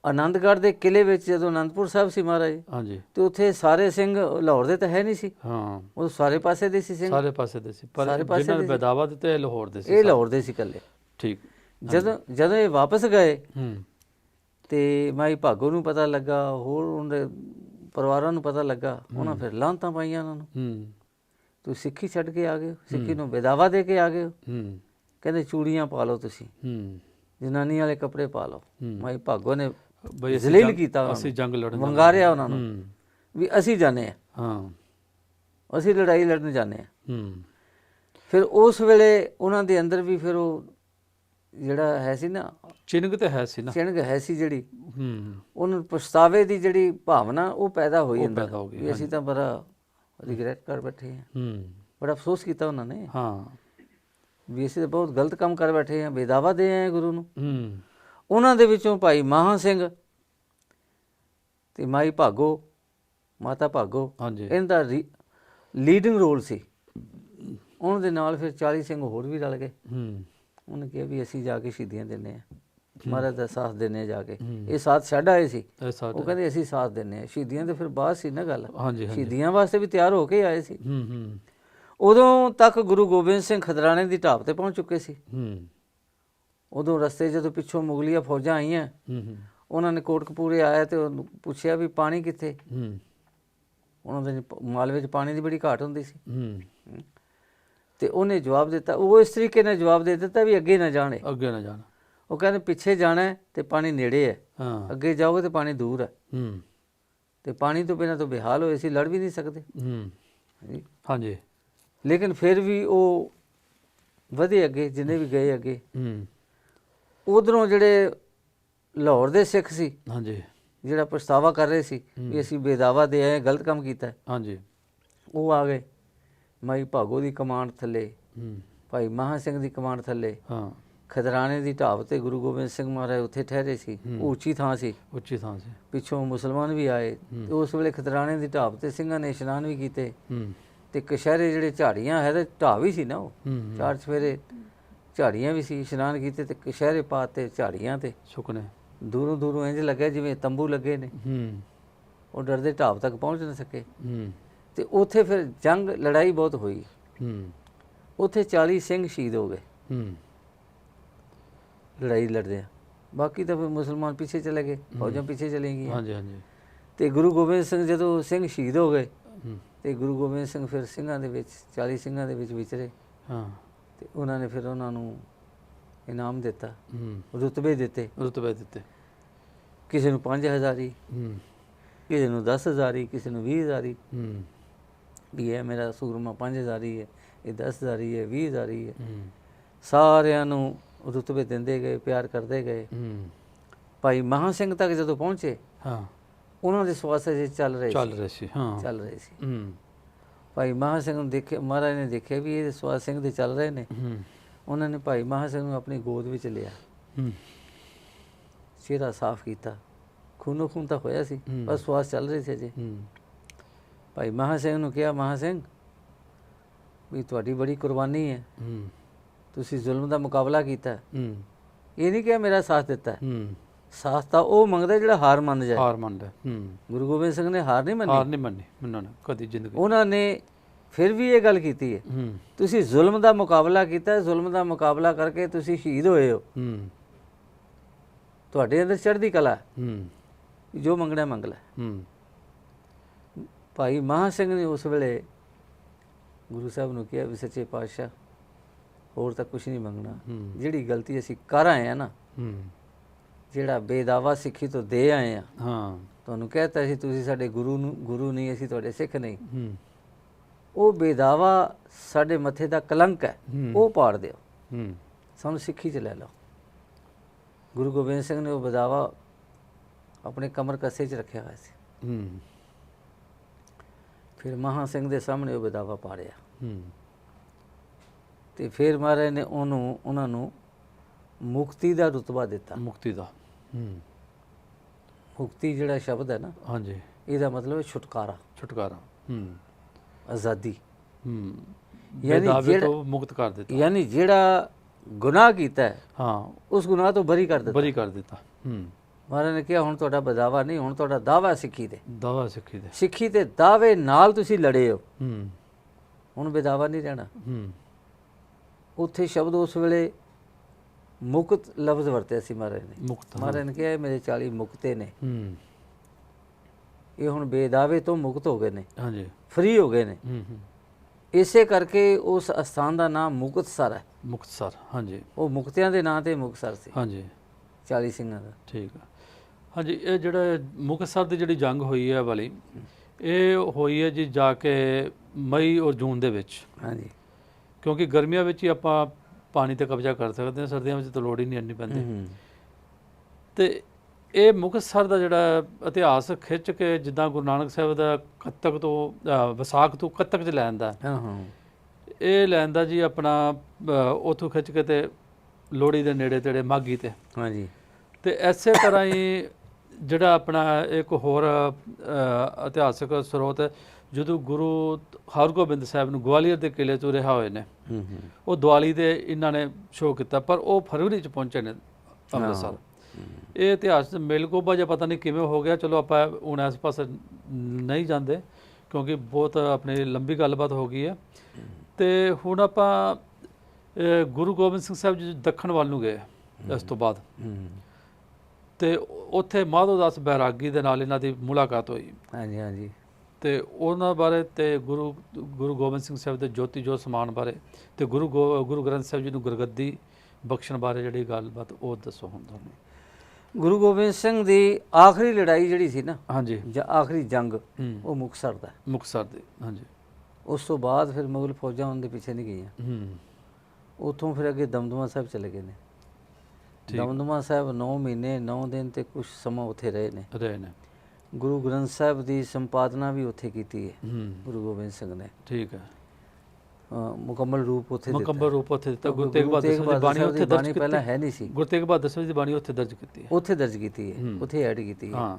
A: ਆਨੰਦਗੜ੍ਹ ਦੇ ਕਿਲੇ ਵਿੱਚ ਜਦੋਂ ਆਨੰਦਪੁਰ ਸਾਹਿਬ ਸੀ ਮਹਾਰਾਜ
B: ਹਾਂਜੀ।
A: ਤੇ ਉੱਥੇ ਸਾਰੇ ਸਿੰਘ ਲਾਹੌਰ ਦੇ ਤਾਂ ਹੈ ਨਹੀਂ ਸੀ।
B: ਹਾਂ।
A: ਉਹ ਸਾਰੇ ਪਾਸੇ ਦੇ ਸੀ ਸਿੰਘ।
B: ਸਾਰੇ ਪਾਸੇ ਦੇ ਸੀ ਪਰ ਜਿਨ੍ਹਾਂ ਨੇ। ਬੇਦਾਵਾ ਦਿੱਤੇ ਇਹ ਲਾਹੌਰ ਦੇ ਸੀ
A: ਇਹ ਲਾਹੌਰ ਦੇ ਸੀ ਇਕੱਲੇ।
B: ਠੀਕ।
A: ਜਦੋਂ ਜਦੋਂ ਇਹ ਵਾਪਸ ਗਏ
B: ਹੂੰ।
A: ਤੇ ਮਾਈ ਭਾਗੋ ਨੂੰ ਪਤਾ ਲੱਗਾ ਹੋਰ ਉਹਨਾਂ ਦੇ ਪਰਿਵਾਰਾਂ ਨੂੰ ਪਤਾ ਲੱਗਾ ਉਹਨਾਂ ਫਿਰ ਲਾਂਤਾਂ ਪਾਈਆਂ ਉਹਨਾਂ ਨੂੰ।
B: ਹੂੰ।
A: ਤੁਸੀਂ ਸਿੱਖੀ ਛੱਡ ਕੇ ਆ ਗਏ ਸਿੱਖੀ ਨੂੰ ਬੇਦਾਵਾ ਦੇ ਕੇ ਆ ਗਏ ਹੋ। ਕਹਿੰਦੇ ਚੂੜੀਆਂ ਪਾ ਲਓ ਤੁਸੀਂ।
B: ਹੂੰ।
A: ਜਨਾਨੀ ਵਾਲੇ ਕੱਪੜੇ ਪਾ ਲਓ। ਮਾਈ ਭਾਗੋ ਨੇ
B: ਬਈ
A: ਜ਼ਲੀਲ ਕੀਤਾ
B: ਅਸੀਂ। ਜੰਗ ਲੜਨ
A: ਵੰਗਾਰਿਆ ਉਹਨਾਂ ਨੂੰ। ਵੀ ਅਸੀਂ ਜਾਣੇ ਆ
B: ਹਾਂ।
A: ਅਸੀਂ ਲੜਾਈ ਲੜਨ ਜਾਣੇ ਆ
B: ਹੂੰ।
A: ਫਿਰ ਉਸ ਵੇਲੇ ਉਹਨਾਂ ਦੇ ਅੰਦਰ ਵੀ ਫਿਰ ਉਹ ਜਿਹੜਾ ਹੈ ਸੀ ਨਾ
B: ਚਿੰਨ੍ਹ ਤੇ ਹੈ ਸੀ ਨਾ।
A: ਚਿਣਗ ਹੈ ਸੀ ਜਿਹੜੀ।
B: ਹੂੰ।
A: ਉਹਨਾਂ ਨੂੰ ਪਛਤਾਵੇ ਦੀ ਜਿਹੜੀ ਭਾਵਨਾ ਉਹ ਪੈਦਾ ਹੋਈ ਅੰਦਰ।
B: ਪੈਦਾ ਹੋ ਗਈ,
A: ਵੀ ਅਸੀਂ ਤਾਂ ਬੜਾ ਰਿਗਰੈਟ ਕਰ ਬੈਠੇ ਹਾਂ।
B: ਹੂੰ।
A: ਬੜਾ ਅਫਸੋਸ ਕੀਤਾ ਉਹਨਾਂ ਨੇ।
B: ਹਾਂ।
A: ਵੀ ਅਸੀਂ ਤਾਂ ਬਹੁਤ ਗਲਤ ਕੰਮ ਕਰ ਬੈਠੇ ਹਾਂ। ਬੇਦਾਵਾ ਦੇ ਆਏ ਗੁਰੂ ਨੂੰ।
B: ਹੂੰ।
A: ਉਹਨਾਂ ਦੇ ਵਿੱਚੋਂ ਭਾਈ ਮਹਾ ਸਿੰਘ ਤੇ ਮਾਈ ਭਾਗੋ ਮਾਤਾ ਭਾਗੋ।
B: ਹਾਂਜੀ।
A: ਇਹਦਾ ਲੀਡਿੰਗ ਰੋਲ ਸੀ। ਉਹਨਾਂ ਦੇ ਨਾਲ ਫਿਰ 40 ਸਿੰਘ ਹੋਰ ਵੀ ਰਲ ਗਏ।
B: ਹੂੰ।
A: ਉਹਨੇ ਕਿਹਾ ਵੀ ਅਸੀਂ ਜਾ ਕੇ ਸ਼ਹੀਦੀਆਂ ਦਿੰਨੇ ਆ ਮਹਾਰਾਜ ਦਾ ਸਾਥ ਦਿੰਨੇ ਜਾ ਕੇ। ਇਹ ਸਾਥ ਛੱਡ ਆਏ ਸੀ। ਉਹ ਕਹਿੰਦੇ ਅਸੀਂ ਸਾਥ ਦਿੰਨੇ ਆ ਸ਼ਹੀਦੀਆਂ ਦੇ ਫਿਰ ਬਾਅਦ ਸੀ ਨਾ ਗੱਲ। ਸ਼ਹੀਦੀਆਂ ਵਾਸਤੇ ਵੀ ਤਿਆਰ ਹੋ ਕੇ ਆਏ ਸੀ।
B: ਹੂੰ ਹੂੰ।
A: ਉਦੋਂ ਤੱਕ ਗੁਰੂ ਗੋਬਿੰਦ ਸਿੰਘ ਖਦਰਾਣੇ ਦੀ ਢਾਬ ਤੇ ਪਹੁੰਚ ਚੁੱਕੇ ਸੀ।
B: ਹੂੰ।
A: ਉਦੋਂ ਰਸਤੇ ਜਦੋਂ ਪਿੱਛੋਂ ਮੁਗਲੀਆਂ ਫੌਜਾਂ ਆਈਆਂ
B: ਹੂੰ ਹੂੰ।
A: ਉਹਨਾਂ ਨੇ ਕੋਟਕਪੂਰੇ ਆਇਆ ਤੇ ਉਹਨੂੰ ਪੁੱਛਿਆ ਵੀ ਪਾਣੀ ਕਿੱਥੇ?
B: ਹੂੰ।
A: ਉਹਨਾਂ ਦੇ ਮਾਲਵੇ 'ਚ ਪਾਣੀ ਦੀ ਬੜੀ ਘਾਟ ਹੁੰਦੀ ਸੀ।
B: ਹੂੰ।
A: ਤੇ ਉਹਨੇ ਜਵਾਬ ਦਿੱਤਾ ਉਹ ਇਸ ਤਰੀਕੇ ਨਾਲ ਜਵਾਬ ਦੇ ਦਿੱਤਾ ਵੀ ਅੱਗੇ ਨਾ ਜਾਣੇ
B: ਅੱਗੇ ਨਾ ਜਾਣਾ।
A: ਉਹ ਕਹਿੰਦੇ ਪਿੱਛੇ ਜਾਣਾ ਤੇ ਪਾਣੀ ਨੇੜੇ ਹੈ।
B: ਹਾਂ।
A: ਅੱਗੇ ਜਾਓਗੇ ਤੇ ਪਾਣੀ ਦੂਰ ਹੈ।
B: ਹੂੰ।
A: ਤੇ ਪਾਣੀ ਤੋਂ ਬਿਨਾਂ ਤਾਂ ਬੇਹਾਲ ਹੋਏ ਸੀ ਲੜ ਵੀ ਨਹੀਂ ਸਕਦੇ।
B: ਹੂੰ।
A: ਹਾਂਜੀ।
B: ਹਾਂਜੀ।
A: ਲੇਕਿਨ ਫਿਰ ਵੀ ਉਹ ਵਧੇ ਅੱਗੇ ਜਿੰਨੇ ਵੀ ਗਏ ਅੱਗੇ।
B: ਹੂੰ।
A: ਉਧਰੋਂ ਜਿਹੜੇ ਲਾਹੌਰ ਦੇ ਸਿੱਖ ਸੀ
B: ਹਾਂਜੀ।
A: ਜਿਹੜਾ ਪਛਤਾਵਾ ਕਰ ਰਹੇ ਸੀ ਵੀ ਅਸੀਂ ਬੇਦਾਵਾ ਦੇ ਆਏ ਗਲਤ ਕੰਮ ਕੀਤਾ।
B: ਹਾਂਜੀ।
A: ਉਹ ਆ ਗਏ। ਮਾਈ ਭਾਗੋ ਦੀ ਕਮਾਂਡ ਥੱਲੇ ਭਾਈ ਮਹਾਂ ਸਿੰਘ ਦੀ ਕਮਾਂਡ ਥੱਲੇ
B: ਹਾਂ।
A: ਖਦਰਾਣੇ ਦੀ ਢਾਬ ਤੇ ਗੁਰੂ ਗੋਬਿੰਦ ਸਿੰਘ ਮਹਾਰਾਜ ਉੱਥੇ ਠਹਿਰੇ ਸੀ। ਉੱਚੀ ਥਾਂ ਸੀ।
B: ਉੱਚੀ ਥਾਂ ਸੀ।
A: ਪਿੱਛੋਂ ਮੁਸਲਮਾਨ ਵੀ ਆਏ ਤੇ ਉਸ ਵੇਲੇ ਖਦਰਾਣੇ ਦੀ ਢਾਬ ਤੇ ਸਿੰਘਾਂ ਨੇ ਇਸ਼ਨਾਨ ਵੀ ਕੀਤੇ।
B: ਹੂੰ।
A: ਤੇ ਕਸ਼ਹਿਰੇ ਜਿਹੜੇ ਝਾੜੀਆਂ ਹੈ ਤੇ ਢਾਬ ਹੀ ਸੀ ਨਾ ਉਹ। ਚਾਰ ਚਫੇਰੇ ਝਾੜੀਆਂ ਵੀ ਸੀ ਇਸ਼ਨਾਨ ਕੀਤੇ ਤੇ ਕਸ਼ਹਿਰੇ ਪਾਤੇ ਝਾੜੀਆਂ ਤੇ।
B: ਸੁਕਨੇ
A: ਦੂਰੋਂ ਦੂਰੋਂ ਇੰਜ ਲੱਗਿਆ ਜਿਵੇਂ ਤੰਬੂ ਲੱਗੇ ਨੇ।
B: ਹੂੰ।
A: ਉਹ ਡਰਦੇ ਢਾਬ ਤੱਕ ਪਹੁੰਚ ਨਾ ਸਕੇ।
B: ਹੂੰ।
A: ਤੇ ਉੱਥੇ ਫਿਰ ਜੰਗ ਲੜਾਈ ਬਹੁਤ ਹੋਈ।
B: ਹੂੰ।
A: ਉੱਥੇ 40 ਸਿੰਘ ਸ਼ਹੀਦ ਹੋ ਗਏ।
B: ਹੂੰ।
A: ਲੜਾਈ ਲੜਦੇ ਆ ਬਾਕੀ ਤਾਂ ਫਿਰ ਮੁਸਲਮਾਨ ਪਿੱਛੇ ਚਲੇ ਗਏ ਫੌਜਾਂ ਪਿੱਛੇ ਚਲੇ ਗਈਆਂ।
B: ਹਾਂਜੀ ਹਾਂਜੀ।
A: ਤੇ ਗੁਰੂ ਗੋਬਿੰਦ ਸਿੰਘ ਜਦੋਂ ਸਿੰਘ ਸ਼ਹੀਦ ਹੋ ਗਏ ਤੇ ਗੁਰੂ ਗੋਬਿੰਦ ਸਿੰਘ ਫਿਰ ਸਿੰਘਾਂ ਦੇ ਵਿੱਚ 40 ਸਿੰਘਾਂ ਦੇ ਵਿੱਚ ਵਿਚਰੇ।
B: ਹਾਂ।
A: ਤੇ ਉਹਨਾਂ ਨੇ ਫਿਰ ਉਹਨਾਂ ਨੂੰ ਇਨਾਮ ਦਿੱਤਾ
B: ਹੂੰ।
A: ਰੁਤਬੇ ਦਿੱਤੇ।
B: ਰੁਤਬੇ ਦਿੱਤੇ।
A: ਕਿਸੇ ਨੂੰ 5000
B: ਹੂੰ
A: ਕਿਸੇ ਨੂੰ 10000 ਕਿਸੇ ਨੂੰ 20000
B: ਹੂੰ।
A: ਵੀ ਇਹ ਮੇਰਾ ਸੂਰਮਾ 5000 ਹੈ ਇਹ 10000 ਹੈ 20000 ਹੈ
B: ਹੂੰ।
A: ਸਾਰਿਆਂ ਨੂੰ ਰੁਤਬੇ ਦਿੰਦੇ ਗਏ ਪਿਆਰ ਕਰਦੇ ਗਏ।
B: ਹੂੰ।
A: ਭਾਈ ਮਹਾਂ ਸਿੰਘ ਤੱਕ ਜਦੋਂ ਪਹੁੰਚੇ
B: ਹਾਂ।
A: ਉਹਨਾਂ ਦੇ ਸਵਾਸਾਂ ਜੇ ਚੱਲ ਰਹੇ
B: ਚੱਲ
A: ਸੀ।
B: ਰਹੇ ਸੀ ਹਾਂ।
A: ਚੱਲ ਰਹੇ ਸੀ।
B: ਹੂੰ।
A: ਭਾਈ ਮਹਾਂ ਸਿੰਘ ਨੂੰ ਦੇਖੇ ਮਹਾਰਾਜ ਨੇ ਦੇਖਿਆ ਵੀ ਇਹ ਸਵਾਸ ਸਿੰਘ ਦੇ ਚੱਲ ਰਹੇ ਨੇ। ਉਹਨਾਂ ਨੇ ਭਾਈ ਮਹਾਂ ਸਿੰਘ ਨੂੰ ਆਪਣੀ ਗੋਦ ਵਿੱਚ ਲਿਆ।
B: ਹੂੰ।
A: ਚਿਹਰਾ ਸਾਫ਼ ਕੀਤਾ। ਖੂਨੋ ਖੂਨ ਤਾਂ ਹੋਇਆ ਸੀ। ਬਸ ਸਵਾਸ ਚੱਲ ਰਹੀ ਸੀ
B: ਹੂੰ।
A: ਭਾਈ ਮਹਾਂ ਸਿੰਘ ਨੂੰ ਕਿਹਾ ਮਹਾਂ ਸਿੰਘ ਵੀ ਤੁਹਾਡੀ ਬੜੀ ਕੁਰਬਾਨੀ ਹੈ।
B: ਹੂੰ।
A: ਤੁਸੀਂ ਜ਼ੁਲਮ ਦਾ ਮੁਕਾਬਲਾ ਕੀਤਾ। ਇਹ ਨਹੀਂ ਕਿਹਾ ਮੇਰਾ ਸਾਥ ਦਿੱਤਾ। ਸਾਥ ਤਾਂ ਉਹ ਮੰਗਦਾ ਜਿਹੜਾ ਹਾਰ ਮੰਨ ਜਾਏ।
B: ਹਾਰ ਮੰਨਦਾ ਹੂੰ।
A: ਗੁਰੂ ਗੋਬਿੰਦ ਸਿੰਘ ਨੇ ਹਾਰ ਨਹੀਂ ਮੰਨੀ।
B: ਹਾਰ ਨਹੀਂ ਮੰਨੀ ਮੰਨਣਾ ਨੇ ਕਦੀ ਜ਼ਿੰਦਗੀ।
A: ਉਹਨਾਂ ਨੇ ਫਿਰ ਵੀ ਇਹ ਗੱਲ ਕੀਤੀ ਹੈ।
B: ਹੂੰ।
A: ਤੁਸੀਂ ਜ਼ੁਲਮ ਦਾ ਮੁਕਾਬਲਾ ਕੀਤਾ ਹੈ, ਜ਼ੁਲਮ ਦਾ ਮੁਕਾਬਲਾ ਕਰਕੇ ਤੁਸੀਂ ਸ਼ਹੀਦ ਹੋਏ ਹੋ।
B: ਹੂੰ।
A: ਤੁਹਾਡੇ ਅੰਦਰ ਚੜ੍ਹਦੀ ਕਲਾ ਹੈ।
B: ਹੂੰ।
A: ਜੋ ਮੰਗਣਾ ਮੰਗ ਲੈ।
B: ਹੂੰ।
A: ਭਾਈ ਮਹਾਂ ਸਿੰਘ ਨੇ ਉਸ ਵੇਲੇ ਗੁਰੂ ਸਾਹਿਬ ਨੂੰ ਕਿਹਾ ਵੀ ਸੱਚੇ ਪਾਤਸ਼ਾਹ ਹੋਰ ਤਾਂ ਕੁਝ ਨਹੀਂ ਮੰਗਣਾ।
B: ਹੂੰ।
A: ਜਿਹੜੀ ਗਲਤੀ ਅਸੀਂ ਕਰ ਆਏ ਆ ਨਾ
B: ਹੂੰ।
A: ਜਿਹੜਾ ਬੇਦਾਵਾ ਸਿੱਖੀ ਤੋਂ ਦੇ ਆਏ ਆ।
B: ਹਾਂ।
A: ਤੁਹਾਨੂੰ ਕਹਿਤਾ ਸੀ ਤੁਸੀਂ ਸਾਡੇ ਗੁਰੂ ਨੂੰ ਗੁਰੂ ਨਹੀਂ ਅਸੀਂ ਤੁਹਾਡੇ ਸਿੱਖ ਨਹੀਂ।
B: ਹੂੰ।
A: ਉਹ ਬੇਦਾਵਾ ਸਾਡੇ ਮੱਥੇ ਦਾ ਕਲੰਕ ਹੈ। ਉਹ ਪਾੜ ਦਿਓ।
B: ਹੂੰ।
A: ਸਾਨੂੰ ਸਿੱਖੀ ਚ ਲੈ ਲਓ। ਗੁਰੂ ਗੋਬਿੰਦ ਸਿੰਘ ਨੇ ਉਹ ਬੇਦਾਵਾ ਆਪਣੇ ਕਮਰ ਕੱਸੇ 'ਚ ਰੱਖਿਆ ਹੋਇਆ ਸੀ।
B: ਹੂੰ।
A: ਫਿਰ ਮਹਾਂ ਸਿੰਘ ਦੇ ਸਾਹਮਣੇ ਉਹ ਬੇਦਾਵਾ ਪਾੜਿਆ।
B: ਹੂੰ।
A: ਤੇ ਫਿਰ ਮਹਾਰਾਜ ਨੇ ਉਹਨੂੰ ਉਹਨਾਂ ਨੂੰ ਮੁਕਤੀ ਦਾ ਰੁਤਬਾ ਦਿੱਤਾ।
B: ਮੁਕਤੀ ਦਾ। ਹੂੰ।
A: ਮੁਕਤੀ ਜਿਹੜਾ ਸ਼ਬਦ ਹੈ ਨਾ
B: ਹਾਂਜੀ।
A: ਇਹਦਾ ਮਤਲਬ ਹੈ ਛੁਟਕਾਰਾ।
B: ਛੁਟਕਾਰਾ। ਹੂੰ।
A: ਆਜ਼ਾਦੀ।
B: ਹੂੰ।
A: ਯਾਨੀ ਜਿਹੜਾ-
B: ਤੋਂ ਮੁਕਤ ਕਰ ਦਿੱਤਾ।
A: ਯਾਨੀ ਜਿਹੜਾ ਗੁਨਾਹ ਕੀਤਾ ਹੈ
B: ਹਾਂ।
A: ਉਸ ਗੁਨਾਹ ਤੋਂ ਬਰੀ ਕਰ ਦਿੱਤਾ।
B: ਬਰੀ ਕਰ ਦਿੱਤਾ। ਹੂੰ।
A: ਮਹਾਰਾਜ ਨੇ ਕਿਹਾ ਹੁਣ ਤੁਹਾਡਾ ਬਦਾਵਾ ਨਹੀਂ ਹੁਣ ਤੁਹਾਡਾ ਦਾਵਾ ਸਿੱਖੀ ਤੇ
B: ਦਾਵਾ ਸਿੱਖੀ ਦੇ।
A: ਸਿੱਖੀ ਤੇ ਦਾਵੇ ਨਾਲ ਤੁਸੀਂ ਲੜੇ ਹੋ।
B: ਹੂੰ।
A: ਹੁਣ ਬੇਦਾਵਾ ਨਹੀਂ ਰਹਿਣਾ।
B: ਹੂੰ।
A: ਉੱਥੇ ਸ਼ਬਦ ਉਸ ਵੇਲੇ ਮੁਕਤ ਲਫ਼ਜ਼ ਵਰਤਿਆ ਸੀ ਮਹਾਰਾਜ ਨੇ।
B: ਮੁਕਤ ਹਾਂ।
A: ਮਹਾਰਾਜ ਨੇ ਕਿਹਾ ਇਹ ਮੇਰੇ 40 ਮੁਕਤੇ ਨੇ।
B: ਹੂੰ।
A: ਇਹ ਹੁਣ ਬੇਦਾਵੇ ਤੋਂ ਮੁਕਤ ਹੋ ਗਏ ਨੇ।
B: ਹਾਂਜੀ।
A: ਫ੍ਰੀ ਹੋ ਗਏ ਨੇ।
B: ਹੂੰ ਹੂੰ।
A: ਇਸੇ ਕਰਕੇ ਉਸ ਅਸਥਾਨ ਦਾ ਨਾਮ ਮੁਕਤਸਰ ਹੈ।
B: ਮੁਕਤਸਰ ਹਾਂਜੀ।
A: ਉਹ ਮੁਕਤਿਆਂ ਦੇ ਨਾਂ ਤੇ ਮੁਕਤਸਰ ਸੀ।
B: ਹਾਂਜੀ।
A: 40 ਸਿੰਘਾਂ ਦਾ।
B: ਠੀਕ ਆ। ਹਾਂਜੀ ਇਹ ਜਿਹੜਾ ਮੁਕਤਸਰ ਦੀ ਜਿਹੜੀ ਜੰਗ ਹੋਈ ਹੈ ਵਾਲੀ ਇਹ ਹੋਈ ਹੈ ਜੀ ਜਾ ਕੇ ਮਈ ਔਰ ਜੂਨ ਦੇ ਵਿੱਚ।
A: ਹਾਂਜੀ।
B: ਕਿਉਂਕਿ ਗਰਮੀਆਂ ਵਿੱਚ ਹੀ ਆਪਾਂ ਪਾਣੀ ਤੇ ਕਬਜ਼ਾ ਕਰ ਸਕਦੇ ਹਾਂ ਸਰਦੀਆਂ ਵਿੱਚ ਤਾਂ ਲੋੜ ਹੀ ਨਹੀਂ ਇੰਨੀ ਪੈਂਦੀ। ਤੇ ਇਹ ਮੁਕਤਸਰ ਦਾ ਜਿਹੜਾ ਇਤਿਹਾਸ ਖਿੱਚ ਕੇ ਜਿੱਦਾਂ ਗੁਰੂ ਨਾਨਕ ਸਾਹਿਬ ਦਾ ਕੱਤਕ ਤੋਂ ਵਿਸਾਖ ਤੋਂ ਕੱਤਕ ਚ ਲੈਣ ਦਾ।
A: ਹਾਂ ਹਾਂ।
B: ਇਹ ਲੈਣ ਦਾ ਜੀ ਆਪਣਾ ਉੱਥੋਂ ਖਿੱਚ ਕੇ ਤੇ ਲੋਹੜੀ ਦੇ ਨੇੜੇ ਤੇੜੇ ਮਾਗੀ ਤੇ।
A: ਹਾਂਜੀ
B: ਤੇ ਐਸੇ ਤਰ੍ਹਾਂ ਹੀ ਜਿਹੜਾ ਆਪਣਾ ਇੱਕ ਹੋਰ ਇਤਿਹਾਸਕ ਸਰੋਤ ਜਦੋਂ ਗੁਰੂ ਹਰਗੋਬਿੰਦ ਸਾਹਿਬ ਨੂੰ ਗਵਾਲੀਅਰ ਦੇ ਕਿਲੇ ਤੋਂ ਰਿਹਾ ਹੋਏ ਨੇ ਉਹ ਦੀਵਾਲੀ ਦੇ ਇਹਨਾਂ ਨੇ ਸ਼ੋਅ ਕੀਤਾ ਪਰ ਉਹ ਫਰਵਰੀ ਚ ਪਹੁੰਚੇ ਨੇ ਅੰਮ੍ਰਿਤਸਰ। ਇਹ ਇਤਿਹਾਸ ਮੇਲਕੋਬਾ ਜਾਂ ਪਤਾ ਨਹੀਂ ਕਿਵੇਂ ਹੋ ਗਿਆ ਚਲੋ ਆਪਾਂ ਹੁਣ ਇਸ ਪਾਸੇ ਨਹੀਂ ਜਾਂਦੇ ਕਿਉਂਕਿ ਬਹੁਤ ਆਪਣੀ ਲੰਬੀ ਗੱਲਬਾਤ ਹੋ ਗਈ ਹੈ। ਤੇ ਹੁਣ ਆਪਾਂ ਗੁਰੂ ਗੋਬਿੰਦ ਸਿੰਘ ਸਾਹਿਬ ਜੀ ਦੱਖਣ ਵੱਲ ਨੂੰ ਗਏ ਇਸ ਤੋਂ ਬਾਅਦ। ਤੇ ਉੱਥੇ ਮਾਧੋ ਦਾਸ ਬੈਰਾਗੀ ਦੇ ਨਾਲ ਇਹਨਾਂ ਦੀ ਮੁਲਾਕਾਤ ਹੋਈ।
A: ਹਾਂਜੀ ਹਾਂਜੀ।
B: ਤੇ ਉਹਨਾਂ ਬਾਰੇ ਤੇ ਗੁਰੂ ਗੁਰੂ ਗੋਬਿੰਦ ਸਿੰਘ ਸਾਹਿਬ ਦੇ ਜੋਤੀ ਜੋਤ ਸਮਾਨ ਬਾਰੇ ਤੇ ਗੁਰੂ ਗੁਰੂ ਗ੍ਰੰਥ ਸਾਹਿਬ ਜੀ ਨੂੰ ਗੁਰਗੱਦੀ ਬਖਸ਼ਣ ਬਾਰੇ ਜਿਹੜੀ ਗੱਲਬਾਤ ਉਹ ਦੱਸੋ ਹੁਣ ਤੁਹਾਨੂੰ।
A: ਗੁਰੂ ਗੋਬਿੰਦ ਸਿੰਘ ਦੀ ਆਖਰੀ ਲੜਾਈ ਜਿਹੜੀ ਸੀ ਨਾ
B: ਹਾਂਜੀ।
A: ਜਾਂ ਆਖਰੀ ਜੰਗ ਉਹ ਮੁਕਤਸਰ ਦਾ।
B: ਮੁਕਤਸਰ ਦੇ ਹਾਂਜੀ।
A: ਉਸ ਤੋਂ ਬਾਅਦ ਫਿਰ ਮੁਗਲ ਫੌਜਾਂ ਉਹਨਾਂ ਦੇ ਪਿੱਛੇ ਨਹੀਂ ਗਈਆਂ।
B: ਹੂੰ।
A: ਉੱਥੋਂ ਫਿਰ ਅੱਗੇ ਦਮਦਮਾ ਸਾਹਿਬ ਚਲੇ ਗਏ ਨੇ। ਦਮਦਮਾ ਸਾਹਿਬ 9 ਮਹੀਨੇ 9 ਦਿਨ ਤੇ ਕੁਝ ਸਮਾਂ ਉੱਥੇ ਰਹੇ ਨੇ।
B: ਰਹੇ ਨੇ।
A: ਗੁਰੂ ਗ੍ਰੰਥ ਸਾਹਿਬ ਦੀ ਸੰਪਾਦਨਾ ਵੀ ਉੱਥੇ ਕੀਤੀ ਹੈ ਗੁਰੂ ਗੋਬਿੰਦ ਸਿੰਘ ਨੇ।
B: ਠੀਕ ਹੈ।
A: ਮੁਕੰਮਲ ਰੂਪ ਉੱਥੇ ਦਿੱਤਾ।
B: ਮੁਕੰਮਲ ਰੂਪ ਉੱਥੇ ਦਿੱਤਾ। ਗੁਰੂ ਤੇਗ ਬਹਾਦਰ ਸਾਹਿਬ ਦੀ ਬਾਣੀ ਉੱਥੇ ਦਰਜ ਕੀਤੀ।
A: ਪਹਿਲਾਂ ਹੈ ਨਹੀਂ ਸੀ।
B: ਗੁਰੂ ਤੇਗ ਬਹਾਦਰ ਸਾਹਿਬ ਦੀ ਬਾਣੀ ਉੱਥੇ ਦਰਜ ਕੀਤੀ ਹੈ।
A: ਉੱਥੇ ਦਰਜ ਕੀਤੀ ਹੈ। ਉੱਥੇ ਐਡ ਕੀਤੀ ਹੈ।
B: ਹਾਂ।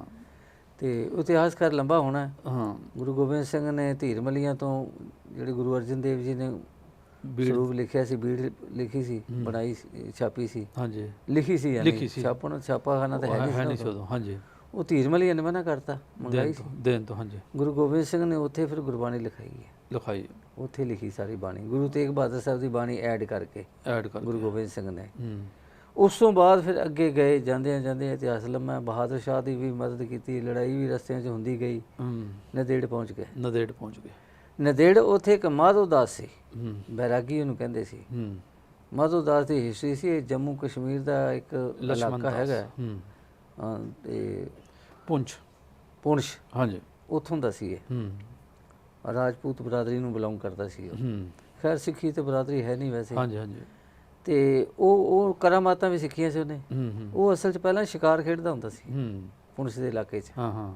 A: ਤੇ ਇਤਿਹਾਸ ਕਰ ਲੰਬਾ ਹੋਣਾ ਹੈ।
B: ਹਾਂ।
A: ਗੁਰੂ ਗੋਬਿੰਦ ਸਿੰਘ ਨੇ ਧੀਰਮਲੀਆਂ ਤੋਂ ਜਿਹੜੇ ਗੁਰੂ ਅਰਜਨ ਦੇਵ ਜੀ ਨੇ
B: ਬੀੜ
A: ਸਰੂਪ ਲਿਖਿਆ ਸੀ ਬੀੜ ਲਿਖੀ ਸੀ ਬਣਾਈ ਛਾਪੀ ਸੀ।
B: ਹਾਂਜੀ।
A: ਲਿਖੀ ਸੀ ਯਾਨੀ। ਛਾਪਣ ਛਾਪਾਖਾਨਾ ਤਾਂ ਹੈ ਨਹੀਂ ਸੀ
B: ਹਾਂਜੀ।
A: ਉਹ ਧੀਰਮਲੀ ਨੇ ਮਨਾ ਕਰਤਾ ਮੰਗਾਈ
B: ਦੇਣ ਤੋਂ ਹਾਂਜੀ।
A: ਗੁਰੂ ਗੋਬਿੰਦ ਸਿੰਘ ਨੇ ਉੱਥੇ ਫਿਰ ਗੁਰਬਾਣੀ ਲਿਖਾਈ ਹੈ।
B: ਲਿਖਾਈ।
A: ਉੱਥੇ ਲਿਖੀ ਸਾਰੀ ਬਾਣੀ। ਗੁਰੂ ਤੇਗ ਬਹਾਦਰ ਸਾਹਿਬ ਦੀ ਬਾਣੀ ਐਡ ਕਰਕੇ
B: ਐਡ ਕਰ
A: ਗੁਰੂ ਗੋਬਿੰਦ ਸਿੰਘ ਨੇ। ਉਸ ਤੋਂ ਬਾਅਦ ਫਿਰ ਅੱਗੇ ਗਏ ਜਾਂਦੇ ਜਾਂਦੇ ਇਤਿਹਾਸ ਲੰਮਾ ਬਹਾਦਰ ਸ਼ਾਹ ਦੀ ਵੀ ਮਦਦ ਕੀਤੀ ਲੜਾਈ ਵੀ ਰਸਤਿਆਂ 'ਚ ਹੁੰਦੀ ਗਈ।
B: ਹੂੰ।
A: ਨਦੇੜ ਪਹੁੰਚ ਗਏ।
B: ਨਦੇੜ ਪਹੁੰਚ ਗਏ।
A: ਨਦੇੜ ਉੱਥੇ ਇੱਕ ਮਾਧੋ ਦਾਸ ਸੀ। ਬੈਰਾਗੀ ਉਹਨੂੰ ਕਹਿੰਦੇ ਸੀ। ਮਾਧੋ ਦਾਸ ਦੀ ਹਿਸਟਰੀ ਸੀ ਜੰਮੂ ਕਸ਼ਮੀਰ ਦਾ ਇੱਕ
B: ਲਸ਼ਮਣ
A: ਇਲਾਕਾ ਹੈਗਾ। ਤੇ
B: ਪੁੰਛ।
A: ਪੁੰਛ।
B: ਹਾਂਜੀ।
A: ਉੱਥੋਂ ਦਾ ਸੀ ਇਹ
B: ਹੂੰ।
A: ਰਾਜਪੂਤ ਬਰਾਦਰੀ ਨੂੰ ਬਿਲੋਂਗ ਕਰਦਾ ਸੀ ਉਹ
B: ਹੂੰ।
A: ਖੈਰ ਸਿੱਖੀ ਤੇ ਬਰਾਦਰੀ ਹੈ ਨਹੀਂ ਵੈਸੇ।
B: ਹਾਂਜੀ ਹਾਂਜੀ।
A: ਤੇ ਉਹ ਉਹ ਕਰਾਮਾਤਾਂ ਵੀ ਸਿੱਖੀਆਂ ਸੀ ਉਹਨੇ। ਉਹ ਅਸਲ 'ਚ ਪਹਿਲਾਂ ਸ਼ਿਕਾਰ ਖੇਡਦਾ ਹੁੰਦਾ ਸੀ।
B: ਹੂੰ।
A: ਪੁੰਛ ਦੇ ਇਲਾਕੇ 'ਚ।
B: ਹਾਂ ਹਾਂ।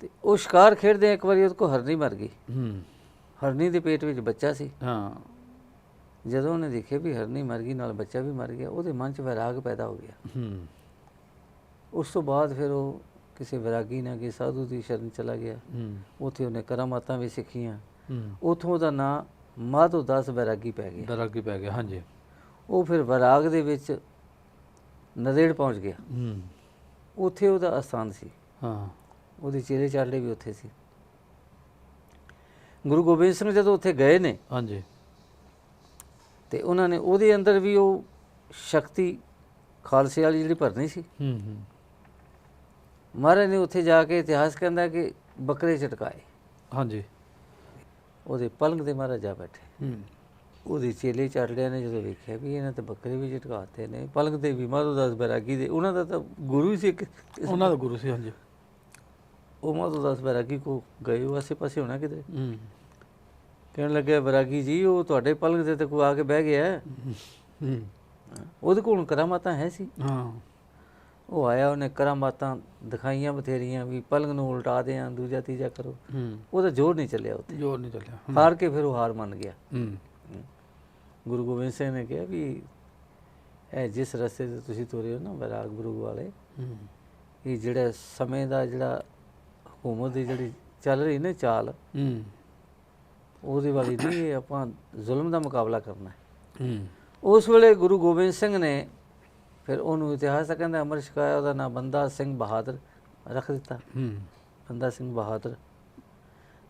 A: ਤੇ ਉਹ ਸ਼ਿਕਾਰ ਖੇਡਦੇ ਇੱਕ ਵਾਰੀ ਉਹਦੇ ਕੋਲ ਹਰਨੀ ਮਰ ਗਈ।
B: ਹੂੰ।
A: ਹਰਨੀ ਦੇ ਪੇਟ ਵਿੱਚ ਬੱਚਾ ਸੀ।
B: ਹਾਂ।
A: ਜਦੋਂ ਉਹਨੇ ਦੇਖਿਆ ਵੀ ਹਰਨੀ ਮਰ ਗਈ ਨਾਲ ਬੱਚਾ ਵੀ ਮਰ ਗਿਆ ਉਹਦੇ ਮਨ 'ਚ ਵੈਰਾਗ ਪੈਦਾ ਹੋ ਗਿਆ।
B: ਹੂੰ।
A: ਉਸ ਤੋਂ ਬਾਅਦ ਫਿਰ ਉਹ ਕਿਸੇ ਵੈਰਾਗੀ ਨਾਲ ਕਿ ਸਾਧੂ ਦੀ ਸ਼ਰਨ ਚਲਾ ਗਿਆ। ਉੱਥੇ ਉਹਨੇ ਕਰਾਮਾਤਾਂ ਵੀ ਸਿੱਖੀਆਂ। ਉਥੋਂ ਦਾ ਨਾਂ ਮਾਧੋ ਦਾਸ ਵੈਰਾਗੀ ਪੈ ਗਿਆ।
B: ਦਰਾਗੀ ਪੈ ਗਿਆ ਹਾਂਜੀ।
A: ਉਹ ਫਿਰ ਵੈਰਾਗ ਦੇ ਵਿੱਚ ਨਦੇੜ ਪਹੁੰਚ ਗਿਆ। ਉੱਥੇ ਉਹਦਾ ਅਸਥਾਨ ਸੀ।
B: ਹਾਂ।
A: ਉਹਦੇ ਚੇਲੇ ਚਾਲੇ ਵੀ ਉੱਥੇ ਸੀ। ਗੁਰੂ ਗੋਬਿੰਦ ਸਿੰਘ ਜਦੋਂ ਉੱਥੇ ਗਏ ਨੇ
B: ਹਾਂਜੀ।
A: ਤੇ ਉਹਨਾਂ ਨੇ ਉਹਦੇ ਅੰਦਰ ਵੀ ਉਹ ਸ਼ਕਤੀ ਖਾਲਸੇ ਵਾਲੀ ਜਿਹੜੀ ਭਰਨੀ ਸੀ।
B: ਹੂੰ ਹੂੰ।
A: ਮਹਾਰਾਜ ਨੇ ਉੱਥੇ ਜਾ ਕੇ ਇਤਿਹਾਸ ਕਹਿੰਦਾ ਕਿ ਬੱਕਰੇ ਝਟਕਾਏ।
B: ਹਾਂਜੀ।
A: ਉਹਦੇ ਪਲੰਗ ਤੇ ਮਹਾਰਾਜ ਜਾ ਬੈਠੇ।
B: ਹੂੰ।
A: ਉਹਦੇ ਚੇਲੇ ਚਾੜਿਆਂ ਨੇ ਜਦੋਂ ਵੇਖਿਆ ਵੀ ਇਹਨਾਂ ਤੇ ਬੱਕਰੇ ਵੀ ਝਟਕਾਤੇ ਨੇ ਪਲੰਗ ਤੇ ਵੀ ਮਾਧੋਦਾਸ ਬੈਰਾਗੀ ਦੇ। ਉਹਨਾਂ ਦਾ ਤਾਂ ਗੁਰੂ ਹੀ ਸੀ ਇੱਕ।
B: ਉਹਨਾਂ ਦਾ ਗੁਰੂ ਸੀ ਹਾਂਜੀ।
A: ਉਹ ਮਾਧੋਦਾਸ ਬੈਰਾਗੀ ਕੋ ਗਏ ਉਹ ਆਸੇ ਪਾਸੇ ਹੋਣਾ ਕਿਤੇ?
B: ਹੂੰ।
A: ਕਹਿਣ ਲੱਗੇ ਬੈਰਾਗੀ ਜੀ ਉਹ ਤੁਹਾਡੇ ਪਲੰਗ ਤੇ ਤਾਂ ਕੋਈ ਆ ਕੇ ਬਹਿ ਗਿਆ। ਹੂੰ। ਉਹਦੇ ਕੋਲ ਕਰਾਮਾਤਾਂ ਹੈ ਸੀ।
B: ਹਾਂ।
A: ਉਹ ਆਇਆ ਉਹਨੇ ਕਰਾਮਾਤਾਂ ਦਿਖਾਈਆਂ ਬਥੇਰੀਆਂ ਵੀ ਪਲੰਗ ਨੂੰ ਉਲਟਾ ਦਿਆਂ ਦੂਜਾ ਤੀਜਾ ਕਰੋ। ਉਹਦਾ ਜ਼ੋਰ ਨਹੀਂ ਚੱਲਿਆ ਉੱਥੇ।
B: ਜੋਰ ਨਹੀਂ ਚੱਲਿਆ
A: ਹਾਰ ਕੇ ਫਿਰ ਉਹ ਹਾਰ ਮੰਨ ਗਿਆ। ਗੁਰੂ ਗੋਬਿੰਦ ਸਿੰਘ ਨੇ ਕਿਹਾ ਵੀ ਇਹ ਜਿਸ ਰਸਤੇ ਤੇ ਤੁਸੀਂ ਤੁਰੇ ਹੋ ਨਾ ਵੈਰਾਗ ਗੁਰੂ ਵਾਲੇ ਇਹ ਜਿਹੜਾ ਸਮੇਂ ਦਾ ਜਿਹੜਾ ਹਕੂਮਤ ਦੀ ਜਿਹੜੀ ਚੱਲ ਰਹੀ ਨੇ ਚਾਲ ਉਹਦੇ ਵਾਲੀ ਨਹੀਂ ਆਪਾਂ ਜ਼ੁਲਮ ਦਾ ਮੁਕਾਬਲਾ ਕਰਨਾ ਹੂੰ। ਉਸ ਵੇਲੇ ਗੁਰੂ ਗੋਬਿੰਦ ਸਿੰਘ ਨੇ ਫਿਰ ਉਹਨੂੰ ਇਤਿਹਾਸ ਦਾ ਕਹਿੰਦਾ ਅਮਰ ਛਕਾਇਆ ਉਹਦਾ ਨਾਮ ਬੰਦਾ ਸਿੰਘ ਬਹਾਦਰ ਰੱਖ ਦਿੱਤਾ।
B: ਹੂੰ।
A: ਬੰਦਾ ਸਿੰਘ ਬਹਾਦਰ।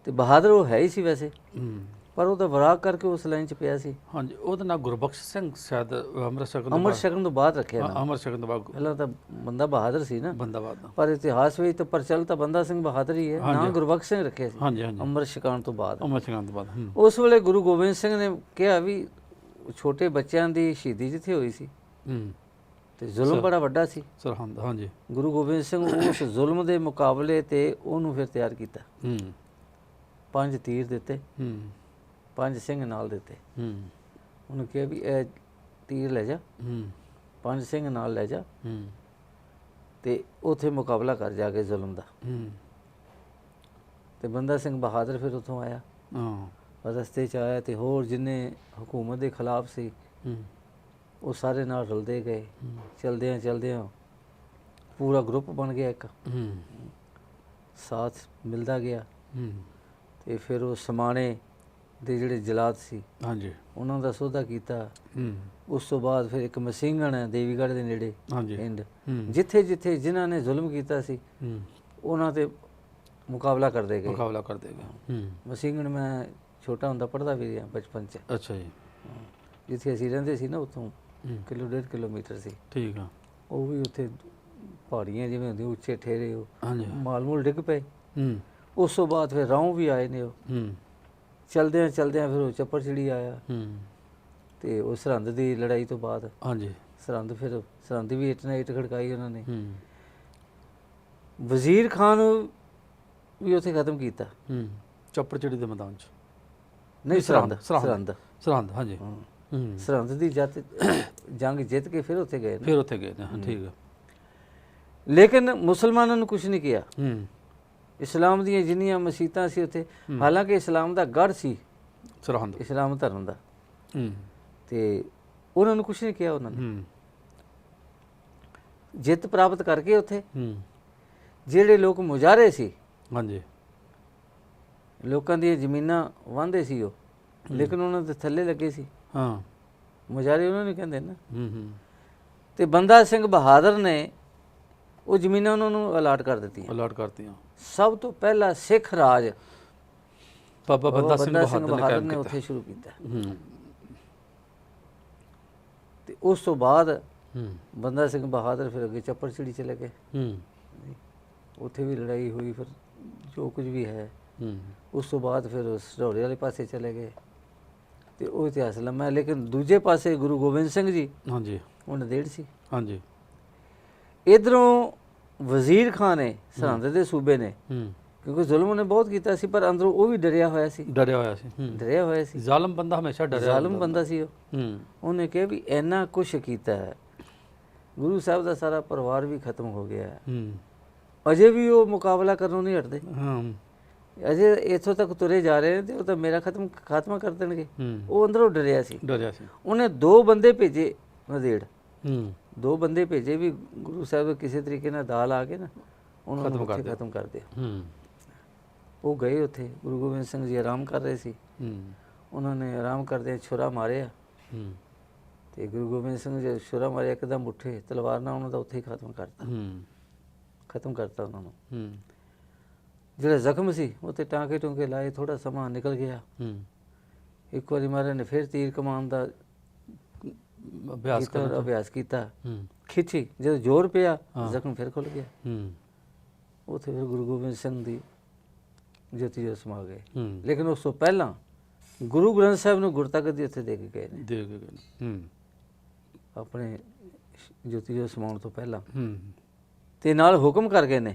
A: ਤੇ ਬਹਾਦਰ ਉਹ ਹੈ ਹੀ ਸੀ ਵੈਸੇ।
B: ਹੂੰ।
A: ਪਰ ਉਹਦਾ ਵਰਾਗ ਕਰਕੇ ਉਸ ਲਾਈਨ 'ਚ ਪਿਆ ਸੀ।
B: ਹਾਂਜੀ ਉਹਦਾ ਨਾਮ ਗੁਰਬਖਸ਼ ਸਿੰਘ ਸ਼ਾਇਦ ਅਮਰ ਸ਼ਕਨ
A: ਅਮਰ ਛਕਣ ਤੋਂ ਬਾਅਦ ਰੱਖਿਆ ਨਾਮ
B: ਅਮਰ ਸ਼ਕਨ ਦਾ ਬਾਗ
A: ਪਹਿਲਾਂ ਤਾਂ ਬੰਦਾ ਬਹਾਦਰ ਸੀ ਨਾ।
B: ਬੰਦਾਬਾਦ ਦਾ
A: ਪਰ ਇਤਿਹਾਸ ਵਿੱਚ ਤਾਂ ਪ੍ਰਚਲਿਤ ਤਾਂ ਬੰਦਾ ਸਿੰਘ ਬਹਾਦਰ ਹੀ ਹੈ। ਨਾਮ ਗੁਰਬਖਸ਼ ਸਿੰਘ ਰੱਖਿਆ ਸੀ।
B: ਹਾਂਜੀ ਹਾਂਜੀ।
A: ਅੰਮ੍ਰਿਤ ਛਕਾਉਣ ਤੋਂ ਬਾਅਦ।
B: ਅਮਰ ਸ਼ਕਨ ਤੋਂ ਬਾਅਦ
A: ਉਸ ਵੇਲੇ ਗੁਰੂ ਗੋਬਿੰਦ ਸਿੰਘ ਨੇ ਕਿਹਾ ਵੀ ਛੋਟੇ ਬੱਚਿਆਂ ਦੀ ਸ਼ਹੀਦੀ ਜਿੱਥੇ ਹੋਈ ਸੀ।
B: ਹੂੰ।
A: ਤੇ ਜ਼ੁਲਮ ਬੜਾ ਵੱਡਾ ਸੀ।
B: ਸਰਹੰਦ ਹਾਂਜੀ।
A: ਗੁਰੂ ਗੋਬਿੰਦ ਸਿੰਘ ਉਸ ਜ਼ੁਲਮ ਦੇ ਮੁਕਾਬਲੇ ਤੇ ਉਹਨੂੰ ਫਿਰ ਤਿਆਰ ਕੀਤਾ।
B: ਹੂੰ।
A: ਪੰਜ ਤੀਰ ਦਿੱਤੇ।
B: ਹੂੰ।
A: ਪੰਜ ਸਿੰਘ ਨਾਲ ਦਿੱਤੇ।
B: ਹੂੰ।
A: ਉਹਨੂੰ ਕਿਹਾ ਵੀ ਇਹ ਤੀਰ ਲੈ ਜਾ।
B: ਹੂੰ।
A: ਪੰਜ ਸਿੰਘ ਨਾਲ ਲੈ ਜਾ।
B: ਹੂੰ।
A: ਤੇ ਉੱਥੇ ਮੁਕਾਬਲਾ ਕਰ ਜਾ ਕੇ ਜ਼ੁਲਮ ਦਾ।
B: ਹੂੰ।
A: ਤੇ ਬੰਦਾ ਸਿੰਘ ਬਹਾਦਰ ਫਿਰ ਉੱਥੋਂ ਆਇਆ।
B: ਹਾਂ।
A: ਰਸਤੇ 'ਚ ਆਇਆ ਤੇ ਹੋਰ ਜਿੰਨੇ ਹਕੂਮਤ ਦੇ ਖਿਲਾਫ ਸੀ
B: ਹੂੰ।
A: ਉਹ ਸਾਰੇ ਨਾਲ ਰਲਦੇ ਗਏ। ਚਲਦਿਆਂ ਚਲਦਿਆਂ ਪੂਰਾ ਗਰੁੱਪ ਬਣ ਗਿਆ ਇੱਕ। ਸਾਥ ਮਿਲਦਾ ਗਿਆ। ਤੇ ਫਿਰ ਉਹ ਸਮਾਣੇ ਦੇ ਜਿਹੜੇ ਜਲਾਦ ਸੀ
B: ਹਾਂਜੀ।
A: ਉਹਨਾਂ ਦਾ ਸੌਦਾ ਕੀਤਾ। ਉਸ ਤੋਂ ਬਾਅਦ ਫਿਰ ਇੱਕ ਮਸਿੰਘਣ ਹੈ ਦੇਵੀਗੜ੍ਹ ਦੇ ਨੇੜੇ
B: ਹਾਂਜੀ।
A: ਪਿੰਡ। ਜਿੱਥੇ ਜਿੱਥੇ ਜਿਨ੍ਹਾਂ ਨੇ ਜ਼ੁਲਮ ਕੀਤਾ ਸੀ ਉਹਨਾਂ ਤੇ ਮੁਕਾਬਲਾ ਕਰਦੇ ਗਏ।
B: ਮੁਕਾਬਲਾ ਕਰ ਦੇਗਾ ਹੂੰ।
A: ਮਸਿੰਘਣ ਮੈਂ ਛੋਟਾ ਹੁੰਦਾ ਪੜਦਾ ਵੀ ਰਿਹਾ ਬਚਪਨ ਚ।
B: ਅੱਛਾ ਜੀ।
A: ਜਿੱਥੇ ਅਸੀਂ ਰਹਿੰਦੇ ਸੀ ਨਾ ਉੱਥੋਂ ਕਿਲੋ ਡੇਢ ਕਿਲੋਮੀਟਰ ਸੀ।
B: ਠੀਕ ਆ।
A: ਉਹ ਵੀ ਉੱਥੇ ਪਹਾੜੀਆਂ ਜਿਵੇਂ ਹੁੰਦੀਆਂ ਉੱਚੇ ਠੇਰੇ ਉਹ
B: ਹਾਂਜੀ।
A: ਮਾਲ ਮੂਲ ਡਿੱਗ ਪਏ।
B: ਹੂੰ।
A: ਉਸ ਤੋਂ ਬਾਅਦ ਫਿਰ ਰਾਉ ਵੀ ਆਏ ਨੇ ਉਹ।
B: ਹੂੰ।
A: ਚਲਦਿਆਂ ਚਲਦਿਆਂ ਫਿਰ ਉਹ ਚੱਪੜ ਚਿੜੀ ਆਇਆ।
B: ਹੂੰ।
A: ਤੇ ਉਹ ਸਰਹੰਦ ਦੀ ਲੜਾਈ ਤੋਂ ਬਾਅਦ
B: ਹਾਂਜੀ।
A: ਸਰਹੰਦ ਫਿਰ ਸਰਹੰਦ ਵੀ ਇੱਟ ਨਾਲ ਇੱਟ ਖੜਕਾਈ ਉਹਨਾਂ ਨੇ।
B: ਹੂੰ।
A: ਵਜ਼ੀਰ ਖਾਨ ਵੀ ਉੱਥੇ ਖਤਮ ਕੀਤਾ।
B: ਹੂੰ। ਚੱਪੜ ਚਿੜੀ ਦੇ ਮੈਦਾਨ ਚ।
A: ਨਹੀਂ ਸਰਹੰਦ।
B: ਸਰਹੰਦ।
A: ਸਰਹੰਦ।
B: ਹਾਂਜੀ।
A: ਸਰਹੰਦ ਦੀ ਜੱਤ ਜੰਗ ਜਿੱਤ ਕੇ ਫਿਰ ਉੱਥੇ ਗਏ
B: ਫਿਰ ਉੱਥੇ ਗਏ ਹਾਂ ਠੀਕ ਆ।
A: ਲੇਕਿਨ ਮੁਸਲਮਾਨਾਂ ਨੂੰ ਕੁਝ ਨਹੀਂ ਕੀਤਾ
B: ਹੂੰ।
A: ਇਸਲਾਮ ਦੀਆਂ ਜਿੰਨੀਆਂ ਮਸੀਤਾਂ ਸੀ ਉੱਥੇ ਹਾਲਾਂਕਿ ਇਸਲਾਮ ਦਾ ਗੜ ਸੀ
B: ਸਰਹੰਦ।
A: ਇਸਲਾਮ ਧਰਮ ਦਾ।
B: ਹੂੰ।
A: ਤੇ ਉਹਨਾਂ ਨੂੰ ਕੁਝ ਨਹੀਂ ਕਿਹਾ ਉਹਨਾਂ ਨੇ।
B: ਹੂੰ।
A: ਜਿੱਤ ਪ੍ਰਾਪਤ ਕਰਕੇ ਉੱਥੇ।
B: ਹੂੰ।
A: ਜਿਹੜੇ ਲੋਕ ਮੁਜਾਰੇ ਸੀ
B: ਹਾਂਜੀ।
A: ਲੋਕਾਂ ਦੀਆਂ ਜ਼ਮੀਨਾਂ ਵਾਂਦੇ ਸੀ ਉਹ। ਲੇਕਿਨ ਉਹਨਾਂ ਦੇ ਥੱਲੇ ਲੱਗੇ ਸੀ।
B: ਹਾਂ।
A: ਮੁਜਾਰੇ ਉਹਨਾਂ ਨੂੰ ਕਹਿੰਦੇ ਨਾ।
B: ਹੂੰ ਹੂੰ।
A: ਤੇ ਬੰਦਾ ਸਿੰਘ ਬਹਾਦਰ ਨੇ ਉਹ ਜ਼ਮੀਨਾਂ ਉਹਨਾਂ ਨੂੰ ਅਲਾਟ ਕਰ ਦਿੱਤੀਆਂ।
B: ਅਲਾਟ ਕਰਤੀਆਂ।
A: ਸਭ ਤੋਂ ਪਹਿਲਾ ਸਿੱਖ ਰਾਜ
B: ਬਾਬਾ ਬੰਦਾ ਸਿੰਘ ਬਹਾਦਰ ਨੇ
A: ਉੱਥੇ ਸ਼ੁਰੂ ਕੀਤਾ।
B: ਹੂੰ।
A: ਤੇ ਉਸ ਤੋਂ ਬਾਅਦ
B: ਹੂੰ।
A: ਬੰਦਾ ਸਿੰਘ ਬਹਾਦਰ ਫਿਰ ਅੱਗੇ ਚੱਪੜ ਚਿੜੀ ਚਲੇ ਗਏ।
B: ਹੂੰ।
A: ਉੱਥੇ ਵੀ ਲੜਾਈ ਹੋਈ ਫਿਰ ਜੋ ਕੁਝ ਵੀ ਹੈ।
B: ਹੂੰ।
A: ਉਸ ਤੋਂ ਬਾਅਦ ਫਿਰ ਸਢੌਰੇ ਵਾਲੇ ਪਾਸੇ ਚਲੇ ਗਏ। ਤੇ ਉਹ ਇਤਿਹਾਸ ਲੰਮਾ ਹੈ ਲੇਕਿਨ ਦੂਜੇ ਪਾਸੇ ਗੁਰੂ ਗੋਬਿੰਦ ਸਿੰਘ ਜੀ
B: ਹਾਂਜੀ।
A: ਉਹ ਨਦੇੜ ਸੀ।
B: ਹਾਂਜੀ।
A: ਇਧਰੋਂ ਵਜ਼ੀਰ ਖਾਨ ਨੇ ਸਰਹੰਦ ਦੇ ਸੂਬੇ ਨੇ
B: ਹੂੰ।
A: ਕਿਉਂਕਿ ਜ਼ੁਲਮ ਉਹਨੇ ਬਹੁਤ ਕੀਤਾ ਸੀ ਪਰ ਅੰਦਰੋਂ ਉਹ ਵੀ ਡਰਿਆ ਹੋਇਆ ਸੀ।
B: ਡਰਿਆ ਹੋਇਆ ਸੀ ਹੂੰ।
A: ਡਰਿਆ ਹੋਇਆ ਸੀ।
B: ਜ਼ਾਲਮ ਬੰਦਾ ਹਮੇਸ਼ਾ ਡਰਿਆ
A: ਜ਼ਾਲਮ ਬੰਦਾ ਸੀ ਉਹ।
B: ਹੂੰ।
A: ਉਹਨੇ ਕਿਹਾ ਵੀ ਇੰਨਾ ਕੁਛ ਕੀਤਾ ਹੈ। ਗੁਰੂ ਸਾਹਿਬ ਦਾ ਸਾਰਾ ਪਰਿਵਾਰ ਵੀ ਖਤਮ ਹੋ ਗਿਆ ਹੈ।
B: ਹੂੰ।
A: ਅਜੇ ਵੀ ਉਹ ਮੁਕਾਬਲਾ ਕਰਨੋਂ ਨਹੀਂ ਹਟਦੇ।
B: ਹਾਂ।
A: ਅਜੇ ਇੱਥੋਂ ਤੱਕ ਤੁਰੇ ਜਾ ਰਹੇ ਨੇ ਤੇ ਉਹ ਤਾਂ ਮੇਰਾ ਖਤਮ ਖਾਤਮਾ ਕਰ ਦੇਣਗੇ। ਉਹ ਅੰਦਰੋਂ ਡਰਿਆ ਸੀ।
B: ਡਰਿਆ ਸੀ।
A: ਉਹਨੇ ਦੋ ਬੰਦੇ ਭੇਜੇ ਨਦੇੜ।
B: ਹੂੰ।
A: ਦੋ ਬੰਦੇ ਭੇਜੇ ਵੀ ਗੁਰੂ ਸਾਹਿਬ ਦੇ ਕਿਸੇ ਤਰੀਕੇ ਨਾਲ ਦਾਲ ਆ ਕੇ ਨਾ ਉਹਨਾਂ ਨੂੰ
B: ਖਤਮ ਕਰ ਹੂੰ।
A: ਉਹ ਗਏ ਉੱਥੇ ਗੁਰੂ ਗੋਬਿੰਦ ਸਿੰਘ ਜੀ ਆਰਾਮ ਕਰ ਰਹੇ ਸੀ।
B: ਹੂੰ।
A: ਉਹਨਾਂ ਨੇ ਆਰਾਮ ਕਰਦੇ ਛੁਰਾ ਮਾਰਿਆ।
B: ਹੂੰ।
A: ਤੇ ਗੁਰੂ ਗੋਬਿੰਦ ਸਿੰਘ ਜੀ ਛੁਰਾ ਮਾਰਿਆ ਇੱਕਦਮ ਉੱਠੇ ਤਲਵਾਰ ਨਾਲ ਉਹਨਾਂ ਦਾ ਉੱਥੇ ਹੀ ਖਤਮ ਕਰਤਾ।
B: ਹੂੰ।
A: ਖਤਮ ਕਰਤਾ ਉਹਨਾਂ ਨੂੰ।
B: ਹੂੰ।
A: ਜਿਹੜਾ ਜ਼ਖਮ ਸੀ ਉਹ ਤੇ ਟਾਂਕੇ ਟੁੰਕੇ ਲਾਏ ਥੋੜਾ ਸਮਾਂ ਨਿਕਲ ਗਿਆ।
B: ਹੂੰ।
A: ਇੱਕ ਵਾਰੀ ਮਾਰੇ ਨੇ ਫਿਰ ਤੀਰ ਕਮਾਨ ਦਾ
B: ਅਭਿਆਸ
A: ਕੀਤਾ,
B: ਕਰ
A: ਅਭਿਆਸ ਕੀਤਾ।
B: ਹੂੰ।
A: ਖਿੱਚੀ ਜਦੋਂ ਜ਼ੋਰ ਪਿਆ ਜ਼ਖਮ ਫਿਰ ਖੁੱਲ ਗਿਆ।
B: ਹੂੰ।
A: ਉੱਥੇ ਫਿਰ ਗੁਰੂ ਗੋਬਿੰਦ ਸਿੰਘ ਦੀ ਜੋਤੀ ਜੋ ਸਮਾ ਗਏ। ਲੇਕਿਨ ਉਸ ਤੋਂ ਪਹਿਲਾਂ ਗੁਰੂ ਗ੍ਰੰਥ ਸਾਹਿਬ ਨੂੰ ਗੁਰਤਗਦੀ ਉੱਥੇ ਦੇ ਕੇ ਗਏ ਨੇ।
B: ਦੇ ਗਏ ਗਏ। ਹੂੰ।
A: ਆਪਣੇ ਜੋਤੀ ਜੋ ਸਮਾਉਣ ਤੋਂ ਪਹਿਲਾਂ।
B: ਹੂੰ।
A: ਤੇ ਨਾਲ ਹੁਕਮ ਕਰ ਗਏ ਨੇ।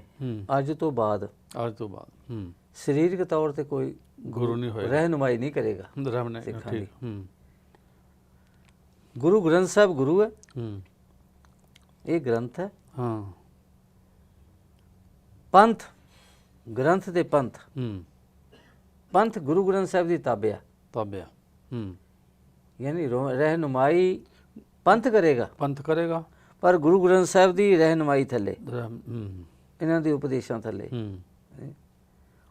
A: ਅੱਜ ਤੋਂ ਬਾਅਦ
B: ਅੱਜ ਤੋਂ ਬਾਅਦ ਹੂੰ।
A: ਸਰੀਰਕ ਤੌਰ ਤੇ ਕੋਈ
B: ਗੁਰੂ ਨਹੀਂ ਹੋਏਗਾ।
A: ਰਹਿਨੁਮਾਈ ਨਹੀਂ ਕਰੇਗਾ ਸਿੱਖਾਂ
B: ਠੀਕ ਹੂੰ।
A: ਗੁਰੂ ਗ੍ਰੰਥ ਸਾਹਿਬ ਗੁਰੂ ਹੈ।
B: ਹੂੰ।
A: ਇਹ ਗ੍ਰੰਥ ਹੈ।
B: ਹਾਂ।
A: ਪੰਥ ਗ੍ਰੰਥ ਦੇ ਪੰਥ।
B: ਹੂੰ।
A: ਪੰਥ ਗੁਰੂ ਗ੍ਰੰਥ ਸਾਹਿਬ ਦੀ ਤਾਬਿਆ।
B: ਤਾਬਿਆ ਹੂੰ।
A: ਯਾਨੀ ਰਹਿਨੁਮਾਈ ਪੰਥ ਕਰੇਗਾ।
B: ਪੰਥ ਕਰੇਗਾ।
A: ਪਰ ਗੁਰੂ ਗ੍ਰੰਥ ਸਾਹਿਬ ਦੀ ਰਹਿਨੁਮਾਈ ਥੱਲੇ ਇਹਨਾਂ ਦੇ ਉਪਦੇਸ਼ਾਂ ਥੱਲੇ।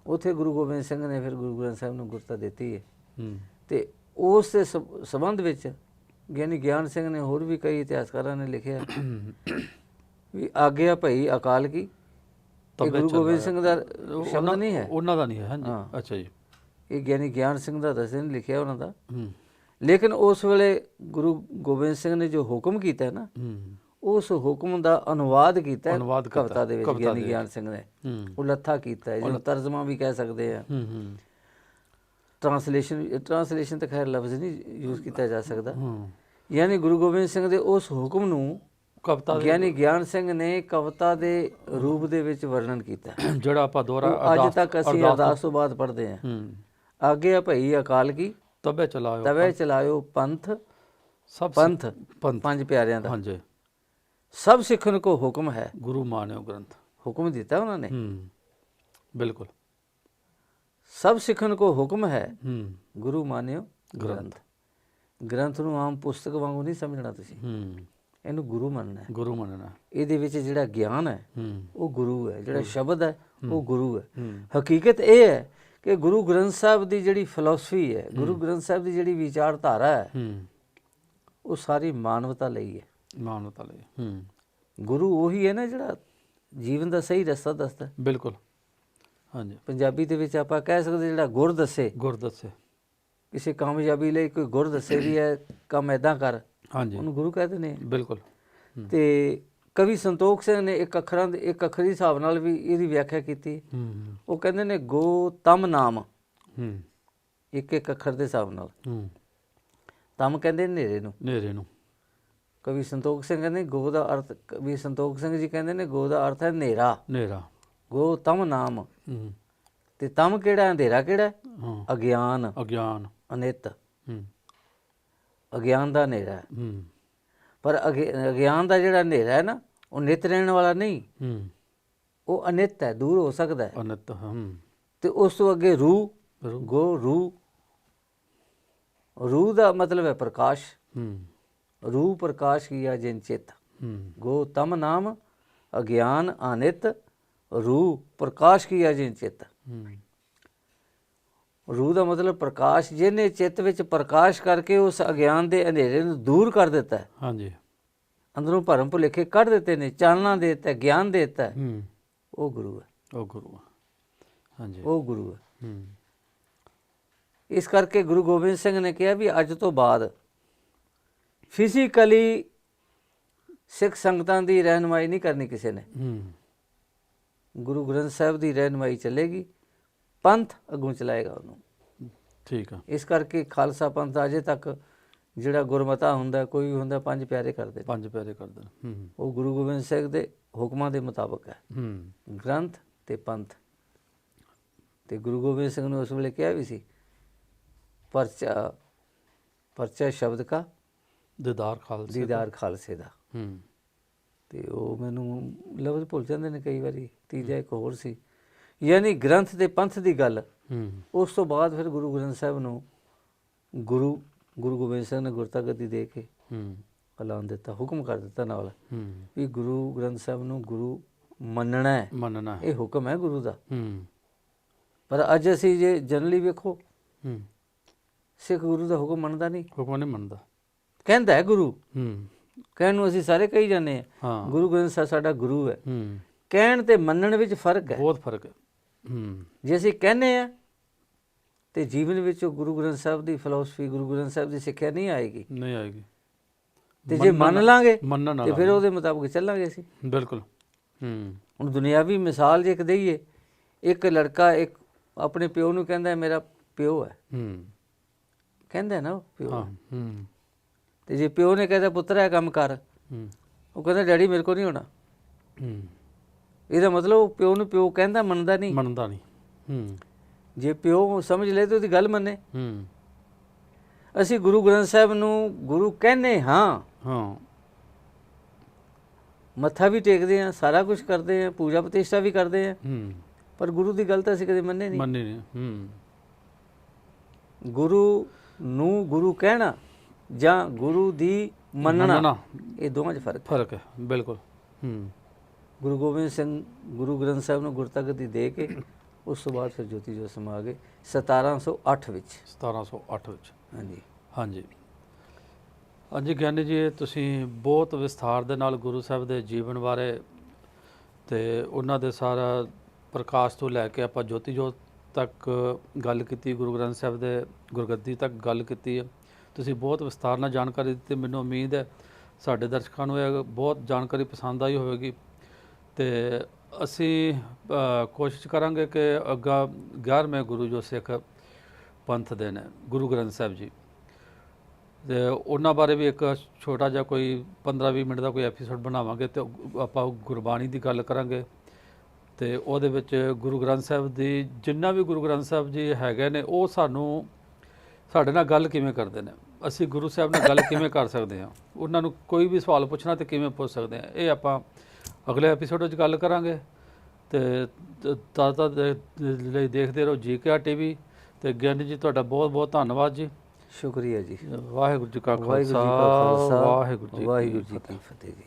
A: ਉੱਥੇ ਗੁਰੂ ਗੋਬਿੰਦ ਸਿੰਘ ਨੇ ਫਿਰ ਗੁਰੂ ਗ੍ਰੰਥ ਸਾਹਿਬ ਨੂੰ ਗੁਰਤਾ ਦਿੱਤੀ ਹੈ। ਤੇ ਉਸ ਦੇ ਸਬ- ਸੰਬੰਧ ਵਿੱਚ ਗਿਆਨੀ ਗਿਆਨ ਸਿੰਘ ਨੇ ਹੋਰ ਵੀ ਕਈ ਇਤਿਹਾਸਕਾਰਾਂ ਨੇ ਲਿਖਿਆ ਵੀ ਆਗਿਆ ਭਈ ਅਕਾਲ ਕੀ? ਗੁਰੂ ਗੋਬਿੰਦ। ਸਿੰਘ ਦਾ ਸ਼ਬਦ ਨਹੀਂ ਹੈ?
B: ਉਹਨਾਂ ਦਾ ਨਹੀਂ ਹੈ ਹਾਂਜੀ। ਅੱਛਾ ਜੀ।
A: ਇਹ ਗਿਆਨੀ ਗਿਆਨ ਸਿੰਘ ਦਾ ਦਸੇ ਨੇ ਲਿਖਿਆ ਉਹਨਾਂ ਦਾ। ਲੇਕਿਨ ਉਸ ਵੇਲੇ ਗੁਰੂ ਗੋਬਿੰਦ ਸਿੰਘ ਨੇ ਜੋ ਹੁਕਮ ਕੀਤਾ ਹੈ। ਨਾ ਉਸ ਹੁਕਮ ਦਾ ਅਨੁਵਾਦ ਕੀਤਾ ਹੈ ਕਵਿਤਾ ਦੇ ਵਿੱਚ ਗਿਆਨੀ ਗਿਆਨ ਸਿੰਘ ਨੇ। ਉਹ ਲੱਥਾ ਕੀਤਾ ਹੈ ਜਿਹਨੂੰ ਤਰਜਮਾ ਵੀ ਕਹਿ ਸਕਦੇ ਆ। ਟ੍ਰਾਂਸਲੇਸ਼ਨ ਟ੍ਰਾਂਸਲੇਸ਼ਨ ਤਾਂ ਖੈਰ ਲਫ਼ਜ਼ ਨਹੀਂ ਯੂਜ਼ ਕੀਤਾ ਜਾ ਸਕਦਾ। ਯਾਨੀ ਗੁਰੂ ਗੋਬਿੰਦ ਸਿੰਘ ਦੇ ਉਸ ਹੁਕਮ ਨੂੰ
B: ਕਵਿਤਾ ਦੇ
A: ਗਿਆਨੀ ਗਿਆਨ ਸਿੰਘ ਨੇ ਕਵਿਤਾ ਦੇ ਰੂਪ ਦੇ ਵਿੱਚ ਵਰਣਨ ਕੀਤਾ। [CLEARS THROAT]
B: ਜਿਹੜਾ ਆਪਾਂ ਦੁਆਰਾ
A: ਅੱਜ ਤੱਕ ਅਸੀਂ ਅਰਦਾਸ ਤੋਂ ਬਾਅਦ ਪੜ੍ਹਦੇ ਹਾਂ।
B: ਹੂੰ।
A: ਆਗੇ ਭਈ ਅਕਾਲ ਕੀ।
B: ਤਬੇ ਚਲਾਇਓ
A: ਤਵੇ ਚਲਾਇਓ ਪੰਥ।
B: ਸਭ
A: ਪੰਥ। ਪੰਜ ਪਿਆਰਿਆਂ ਦਾ।
B: ਹਾਂਜੀ।
A: ਸਭ ਸਿੱਖਣ ਕੋ ਹੁਕਮ ਹੈ।
B: ਗੁਰੂ ਮਾਨਿਓ ਗ੍ਰੰਥ।
A: ਹੁਕਮ ਦਿੱਤਾ ਉਹਨਾਂ ਨੇ?
B: ਹੂੰ ਬਿਲਕੁਲ।
A: ਸਭ ਸਿੱਖਣ ਕੋ ਹੁਕਮ ਹੈ
B: ਹੂੰ।
A: ਗੁਰੂ ਮਾਨਿਓ ਗ੍ਰੰਥ। ਗ੍ਰੰਥ। ਨੂੰ ਆਮ ਪੁਸਤਕ ਵਾਂਗੂ ਨਹੀਂ ਸਮਝਣਾ ਤੁਸੀਂ।
B: ਹੂੰ।
A: ਇਹਨੂੰ ਗੁਰੂ ਮੰਨਣਾ ਹੈ।
B: ਗੁਰੂ ਮੰਨਣਾ।
A: ਇਹਦੇ ਵਿੱਚ ਜਿਹੜਾ ਗਿਆਨ ਹੈ
B: ਹੂੰ।
A: ਉਹ ਗੁਰੂ ਹੈ। ਜਿਹੜਾ ਸ਼ਬਦ ਹੈ ਉਹ ਗੁਰੂ ਹੈ।
B: ਹੂੰ।
A: ਹਕੀਕਤ ਇਹ ਹੈ ਕਿ ਗੁਰੂ ਗ੍ਰੰਥ ਸਾਹਿਬ ਦੀ ਜਿਹੜੀ ਫਿਲਾਸਫੀ ਹੈ ਗੁਰੂ ਗ੍ਰੰਥ ਸਾਹਿਬ ਦੀ ਜਿਹੜੀ ਵਿਚਾਰਧਾਰਾ ਹੈ
B: ਹੂੰ।
A: ਉਹ ਸਾਰੀ ਮਾਨਵਤਾ ਲਈ ਹੈ।
B: ਮਾਨਵਤਾ ਲਈ ਹੂੰ
A: ਗੁਰੂ ਉਹੀ ਹੈ ਨਾ ਜਿਹੜਾ ਜੀਵਨ ਦਾ ਸਹੀ ਰਸਤਾ ਦੱਸਦਾ।
B: ਬਿਲਕੁਲ। ਹਾਂਜੀ।
A: ਪੰਜਾਬੀ ਦੇ ਵਿੱਚ ਆਪਾਂ ਕਹਿ ਸਕਦੇ ਜਿਹੜਾ ਗੁਰ ਦੱਸੇ।
B: ਗੁਰ ਦੱਸੇ।
A: ਕਿਸੇ ਕਾਮਯਾਬੀ ਲਈ ਕੋਈ ਗੁਰ ਦੱਸੇ ਵੀ ਹੈ ਕੰਮ ਐਦਾਂ ਕਰ।
B: ਹਾਂਜੀ।
A: ਉਹਨੂੰ ਗੁਰੂ ਕਹਿੰਦੇ ਨੇ
B: ਬਿਲਕੁਲ।
A: ਤੇ ਕਵੀ ਸੰਤੋਖ ਸਿੰਘ ਨੇ ਇੱਕ ਅੱਖਰਾਂ ਦੇ ਇੱਕ ਅੱਖਰੀ ਹਿਸਾਬ ਨਾਲ ਵੀ ਇਹਦੀ ਵਿਆਖਿਆ ਕੀਤੀ। ਉਹ ਕਹਿੰਦੇ ਨੇ ਗੋ ਤਮ ਨਾਮ।
B: ਹੂੰ।
A: ਇੱਕ ਇੱਕ ਅੱਖਰ ਦੇ ਹਿਸਾਬ ਨਾਲ।
B: ਹੂੰ।
A: ਤਮ ਕਹਿੰਦੇ ਨੇ ਹਨੇਰੇ ਨੂੰ।
B: ਨੇਰੇ ਨੂੰ।
A: ਕਵੀ ਸੰਤੋਖ ਸਿੰਘ ਕਹਿੰਦੇ ਗੋ ਦਾ ਅਰਥ ਕਵੀ ਸੰਤੋਖ ਸਿੰਘ ਜੀ ਕਹਿੰਦੇ ਨੇ ਗੋ ਦਾ ਅਰਥ ਹੈ ਹਨੇਰਾ।
B: ਨੇਰਾ
A: ਗੋ ਤਮ ਨਾਮ। ਤੇ ਤਮ ਕਿਹੜਾ ਹੈ? ਅੰਧੇਰਾ ਕਿਹੜਾ ਅਗਿਆਨ।
B: ਅਗਿਆਨ।
A: ਅਨਿਤ। ਅਗਿਆਨ ਦਾ ਹਨੇਰਾ ਪਰ ਅਗੇ- ਅਗਿਆਨ ਦਾ ਜਿਹੜਾ ਹਨੇਰਾ ਹੈ ਨਾ ਉਹ ਨਿਤ ਰਹਿਣ ਵਾਲਾ ਨਹੀਂ। ਉਹ ਅਨਿਤ ਹੈ ਦੂਰ ਹੋ ਸਕਦਾ ਹੈ।
B: ਅਨਿਤ ਹੂੰ।
A: ਤੇ ਉਸ ਤੋਂ ਅੱਗੇ ਰੂਹ। ਗੋ ਰੂਹ। ਰੂਹ ਦਾ ਮਤਲਬ ਹੈ ਪ੍ਰਕਾਸ਼। ਰੂਹ ਪ੍ਰਕਾਸ਼ ਕੀਆ ਜਿਨ ਚਿਤ।
B: ਹੂੰ
A: ਗੋ ਤਮ ਨਾਮ ਅਗਿਆਨ ਅਨਿਤ ਰੂਹ ਪ੍ਰਕਾਸ਼ ਕੀਆ ਜਿਨ ਚਿਤ।
B: ਹੂੰ
A: ਰੂਹ ਦਾ ਮਤਲਬ ਪ੍ਰਕਾਸ਼ ਜਿਹਨੇ ਚਿੱਤ ਵਿੱਚ ਪ੍ਰਕਾਸ਼ ਕਰਕੇ ਉਸ ਅਗਿਆਨ ਦੇ ਹਨੇਰੇ ਨੂੰ ਦੂਰ ਕਰ ਦਿੱਤਾ ਹੈ।
B: ਹਾਂਜੀ।
A: ਅੰਦਰੋਂ ਭਰਮ ਭੁਲੇਖੇ ਕੱਢ ਦਿੱਤੇ ਨੇ ਚਾਨਣਾ ਦੇ ਦਿੱਤਾ ਹੈ, ਗਿਆਨ ਦੇ ਦਿੱਤਾ ਹੈ,
B: ਹੂੰ।
A: ਉਹ ਗੁਰੂ ਹੈ।
B: ਉਹ ਗੁਰੂ ਆ। ਹਾਂਜੀ।
A: ਉਹ ਗੁਰੂ ਹੈ।
B: ਹੂੰ।
A: ਇਸ ਕਰਕੇ ਗੁਰੂ ਗੋਬਿੰਦ ਸਿੰਘ ਨੇ ਕਿਹਾ ਵੀ ਅੱਜ ਤੋਂ ਬਾਅਦ ਫਿਜ਼ੀਕਲੀ ਸਿੱਖ ਸੰਗਤਾਂ ਦੀ ਰਹਿਨਮਾਈ ਨਹੀਂ ਕਰਨੀ ਕਿਸੇ ਨੇ। ਗੁਰੂ ਗ੍ਰੰਥ ਸਾਹਿਬ ਦੀ ਰਹਿਨਮਾਈ ਚੱਲੇਗੀ ਪੰਥ ਅੱਗੋਂ ਚਲਾਏਗਾ ਉਹਨੂੰ।
B: ਠੀਕ ਆ।
A: ਇਸ ਕਰਕੇ ਖਾਲਸਾ ਪੰਥ ਅਜੇ ਤੱਕ ਜਿਹੜਾ ਗੁਰਮਤਾ ਹੁੰਦਾ ਕੋਈ ਵੀ ਹੁੰਦਾ ਪੰਜ ਪਿਆਰੇ ਕਰਦੇ
B: ਪੰਜ ਪਿਆਰੇ ਕਰ ਦੇਣ ਹੂੰ।
A: ਉਹ ਗੁਰੂ ਗੋਬਿੰਦ ਸਿੰਘ ਦੇ ਹੁਕਮਾਂ ਦੇ ਮੁਤਾਬਕ ਹੈ।
B: ਹੂੰ।
A: ਗ੍ਰੰਥ ਤੇ ਪੰਥ। ਤੇ ਗੁਰੂ ਗੋਬਿੰਦ ਸਿੰਘ ਨੇ ਉਸ ਵੇਲੇ ਕਿਹਾ ਵੀ ਸੀ ਪਰਚਾ ਪਰਚਾ ਸ਼ਬਦ ਕਾ
B: ਦੀਦਾਰ ਖਾਲਸੇ
A: ਦੀਦਾਰ ਖਾਲਸੇ ਦਾ।
B: ਹੂੰ।
A: ਤੇ ਉਹ ਮੈਨੂੰ ਲਫ਼ਜ਼ ਭੁੱਲ ਜਾਂਦੇ ਨੇ ਕਈ ਵਾਰੀ ਤੀਜਾ ਇੱਕ ਹੋਰ ਸੀ। ਯਾਨੀ ਗ੍ਰੰਥ ਤੇ ਪੰਥ ਦੀ ਗੱਲ।
B: ਹੂੰ।
A: ਉਸ ਤੋਂ ਬਾਅਦ ਫਿਰ ਗੁਰੂ ਗ੍ਰੰਥ ਸਾਹਿਬ ਨੂੰ ਗੁਰੂ ਗੁਰੂ ਗੋਬਿੰਦ ਸਿੰਘ ਨੇ ਗੁਰਤਾ ਗੱਦੀ ਦੇ ਕੇ
B: ਹੂੰ।
A: ਐਲਾਨ ਦਿੱਤਾ ਹੁਕਮ ਕਰ ਦਿੱਤਾ ਨਾਲ
B: ਹੂੰ।
A: ਵੀ ਗੁਰੂ ਗ੍ਰੰਥ ਸਾਹਿਬ ਨੂੰ ਗੁਰੂ ਮੰਨਣਾ ਹੈ।
B: ਮੰਨਣਾ।
A: ਇਹ ਹੁਕਮ ਹੈ ਗੁਰੂ ਦਾ।
B: ਹੂੰ।
A: ਪਰ ਅੱਜ ਅਸੀਂ ਜੇ ਜਨਰਲੀ ਵੇਖੋ
B: ਹੂੰ।
A: ਸਿੱਖ ਗੁਰੂ ਦਾ ਹੁਕਮ ਮੰਨਦਾ ਨਹੀਂ।
B: ਹੁਕਮ ਨਹੀਂ ਮੰਨਦਾ।
A: ਕਹਿੰਦਾ ਹੈ ਗੁਰੂ।
B: ਹੂੰ।
A: ਕਹਿਣ ਨੂੰ ਅਸੀਂ ਸਾਰੇ ਕਹੀ ਜਾਂਦੇ ਹਾਂ
B: ਹਾਂ।
A: ਗੁਰੂ ਗ੍ਰੰਥ ਸਾਹਿਬ ਸਾਡਾ ਗੁਰੂ ਹੈ।
B: ਹੂੰ।
A: ਕਹਿਣ ਤੇ ਮੰਨਣ ਵਿੱਚ ਫ਼ਰਕ ਹੈ।
B: ਬਹੁਤ ਫ਼ਰਕ ਹੈ। ਹੂੰ।
A: ਜੇ ਅਸੀਂ ਕਹਿੰਦੇ ਆ ਤੇ ਜੀਵਨ ਵਿੱਚ ਉਹ ਗੁਰੂ ਗ੍ਰੰਥ ਸਾਹਿਬ ਦੀ ਫਿਲਾਸਫੀ ਗੁਰੂ ਗ੍ਰੰਥ ਸਾਹਿਬ ਦੀ ਸਿੱਖਿਆ ਨਹੀਂ ਆਏਗੀ।
B: ਨਹੀਂ ਆਏਗੀ।
A: ਤੇ ਜੇ ਮੰਨ ਲਾਂਗੇ
B: ਮੰਨਣ
A: ਤੇ ਫਿਰ ਉਹਦੇ ਮੁਤਾਬਕ ਚੱਲਾਂਗੇ ਅਸੀਂ।
B: ਬਿਲਕੁਲ। ਹੂੰ।
A: ਹੁਣ ਦੁਨਿਆਵੀ ਮਿਸਾਲ ਜੇ ਇੱਕ ਦਈਏ ਇੱਕ ਲੜਕਾ ਇੱਕ ਆਪਣੇ ਪਿਓ ਨੂੰ ਕਹਿੰਦਾ ਮੇਰਾ ਪਿਓ ਹੈ।
B: ਹੂੰ।
A: ਕਹਿੰਦਾ ਨਾ ਉਹ ਪਿਓ
B: ਹਾਂ। ਹੂੰ।
A: ਤੇ ਜੇ ਪਿਓ ਨੇ ਕਹਿੰਦਾ ਪੁੱਤਰ ਇਹ ਕੰਮ ਕਰ। ਉਹ ਕਹਿੰਦਾ ਡੈਡੀ ਮੇਰੇ ਕੋਲ ਨਹੀਂ ਹੋਣਾ। ਇਹਦਾ ਮਤਲਬ ਪਿਓ ਨੂੰ ਪਿਓ ਕਹਿੰਦਾ ਮੰਨਦਾ ਨਹੀਂ।
B: ਮੰਨਦਾ ਨਹੀਂ। ਹੂੰ।
A: ਜੇ ਪਿਓ ਸਮਝ ਲੈ ਤੇ ਉਹਦੀ ਗੱਲ ਮੰਨੇ।
B: ਹੂੰ।
A: ਅਸੀਂ ਗੁਰੂ ਗ੍ਰੰਥ ਸਾਹਿਬ ਨੂੰ ਗੁਰੂ ਕਹਿੰਨੇ ਹਾਂ।
B: ਹਾਂ।
A: ਮੱਥਾ ਵੀ ਟੇਕਦੇ ਹਾਂ ਸਾਰਾ ਕੁਝ ਕਰਦੇ ਹਾਂ ਪੂਜਾ ਪ੍ਰਤਿਸ਼ਠਾ ਵੀ ਕਰਦੇ ਹੂੰ। ਪਰ ਗੁਰੂ ਦੀ ਗੱਲ ਤਾਂ ਅਸੀਂ ਕਦੇ ਮੰਨੇ ਨਹੀਂ।
B: ਮੰਨੇ ਨਹੀਂ। ਹੂੰ।
A: ਗੁਰੂ ਨੂੰ ਗੁਰੂ ਕਹਿਣਾ ਜਾਂ ਗੁਰੂ ਦੀ ਮੰਨਣਾ ਇਹ ਦੋਵਾਂ 'ਚ ਫ਼ਰਕ ਹੈ।
B: ਫ਼ਰਕ ਹੈ ਬਿਲਕੁਲ। ਹੂੰ।
A: ਗੁਰੂ ਗੋਬਿੰਦ ਸਿੰਘ ਗੁਰੂ ਗ੍ਰੰਥ ਸਾਹਿਬ ਨੂੰ ਗੁਰਤਗਦੀ ਦੇ ਕੇ ਉਸ ਤੋਂ ਬਾਅਦ ਫਿਰ ਜੋਤੀ ਜੋਤ ਸਮਾ ਗਏ 1708 ਵਿੱਚ।
B: 1708 ਵਿੱਚ।
A: ਹਾਂਜੀ।
B: ਹਾਂਜੀ। ਹਾਂਜੀ ਗਿਆਨੀ ਜੀ ਤੁਸੀਂ ਬਹੁਤ ਵਿਸਥਾਰ ਦੇ ਨਾਲ ਗੁਰੂ ਸਾਹਿਬ ਦੇ ਜੀਵਨ ਬਾਰੇ ਤੇ ਉਹਨਾਂ ਦੇ ਸਾਰਾ ਪ੍ਰਕਾਸ਼ ਤੋਂ ਲੈ ਕੇ ਆਪਾਂ ਜੋਤੀ ਜੋਤ ਤੱਕ ਗੱਲ ਕੀਤੀ ਗੁਰੂ ਗ੍ਰੰਥ ਸਾਹਿਬ ਦੇ ਗੁਰਗੱਦੀ ਤੱਕ ਗੱਲ ਕੀਤੀ ਹੈ। ਤੁਸੀਂ ਬਹੁਤ ਵਿਸਥਾਰ ਨਾਲ ਜਾਣਕਾਰੀ ਦਿੱਤੀ, ਮੈਨੂੰ ਉਮੀਦ ਹੈ ਸਾਡੇ ਦਰਸ਼ਕਾਂ ਨੂੰ ਇਹ ਬਹੁਤ ਜਾਣਕਾਰੀ ਪਸੰਦ ਆਈ ਹੋਵੇਗੀ। ਤੇ ਅਸੀਂ ਕੋਸ਼ਿਸ਼ ਕਰਾਂਗੇ ਕਿ ਅੱਗਾ 11ਵੇਂ ਗੁਰੂ ਜੋ ਸਿੱਖ ਪੰਥ ਦੇ ਨੇ, ਗੁਰੂ ਗ੍ਰੰਥ ਸਾਹਿਬ ਜੀ। ਤੇ ਉਹਨਾਂ ਬਾਰੇ ਵੀ ਇੱਕ ਛੋਟਾ ਜਿਹਾ ਕੋਈ 15-20 ਮਿੰਟ ਦਾ ਕੋਈ ਐਪੀਸੋਡ ਬਣਾਵਾਂਗੇ ਤੇ ਉਹ ਆਪਾਂ ਗੁਰਬਾਣੀ ਦੀ ਗੱਲ ਕਰਾਂਗੇ। ਤੇ ਉਹਦੇ ਵਿੱਚ ਗੁਰੂ ਗ੍ਰੰਥ ਸਾਹਿਬ ਦੀ, ਜਿੰਨਾ ਵੀ ਗੁਰੂ ਗ੍ਰੰਥ ਸਾਹਿਬ ਜੀ ਹੈਗੇ ਨੇ, ਉਹ ਸਾਨੂੰ ਸਾਡੇ ਨਾਲ ਗੱਲ ਕਿਵੇਂ ਕਰਦੇ ਨੇ? ਅਸੀਂ ਗੁਰੂ ਸਾਹਿਬ ਨਾਲ ਗੱਲ ਕਿਵੇਂ ਕਰ ਸਕਦੇ ਹਾਂ? ਉਹਨਾਂ ਨੂੰ ਕੋਈ ਵੀ ਸਵਾਲ ਪੁੱਛਣਾ ਤੇ ਕਿਵੇਂ ਪੁੱਛ ਸਕਦੇ ਹਾਂ? ਇਹ ਆਪਾਂ ਅਗਲੇ ਐਪੀਸੋਡ ਵਿੱਚ ਗੱਲ ਕਰਾਂਗੇ। ਤੇ ਦੇ ਲਈ ਦੇਖਦੇ ਰਹੋ ਜੀਕੇ ਟੀਵੀ। ਤੇ ਗਿਆਨੀ ਜੀ ਤੁਹਾਡਾ ਬਹੁਤ ਬਹੁਤ ਧੰਨਵਾਦ ਜੀ।
A: ਸ਼ੁਕਰੀਆ ਜੀ।
B: ਵਾਹਿਗੁਰੂ ਜੀ ਕਾ
A: ਵਾਹਿਗੁਰੂ ਜੀ
B: ਖਾਲਸਾ ਜੀ
A: ਵਾਹਿਗੁਰੂ ਜੀ ਕੀ ਫਤਿਹ ਜੀ।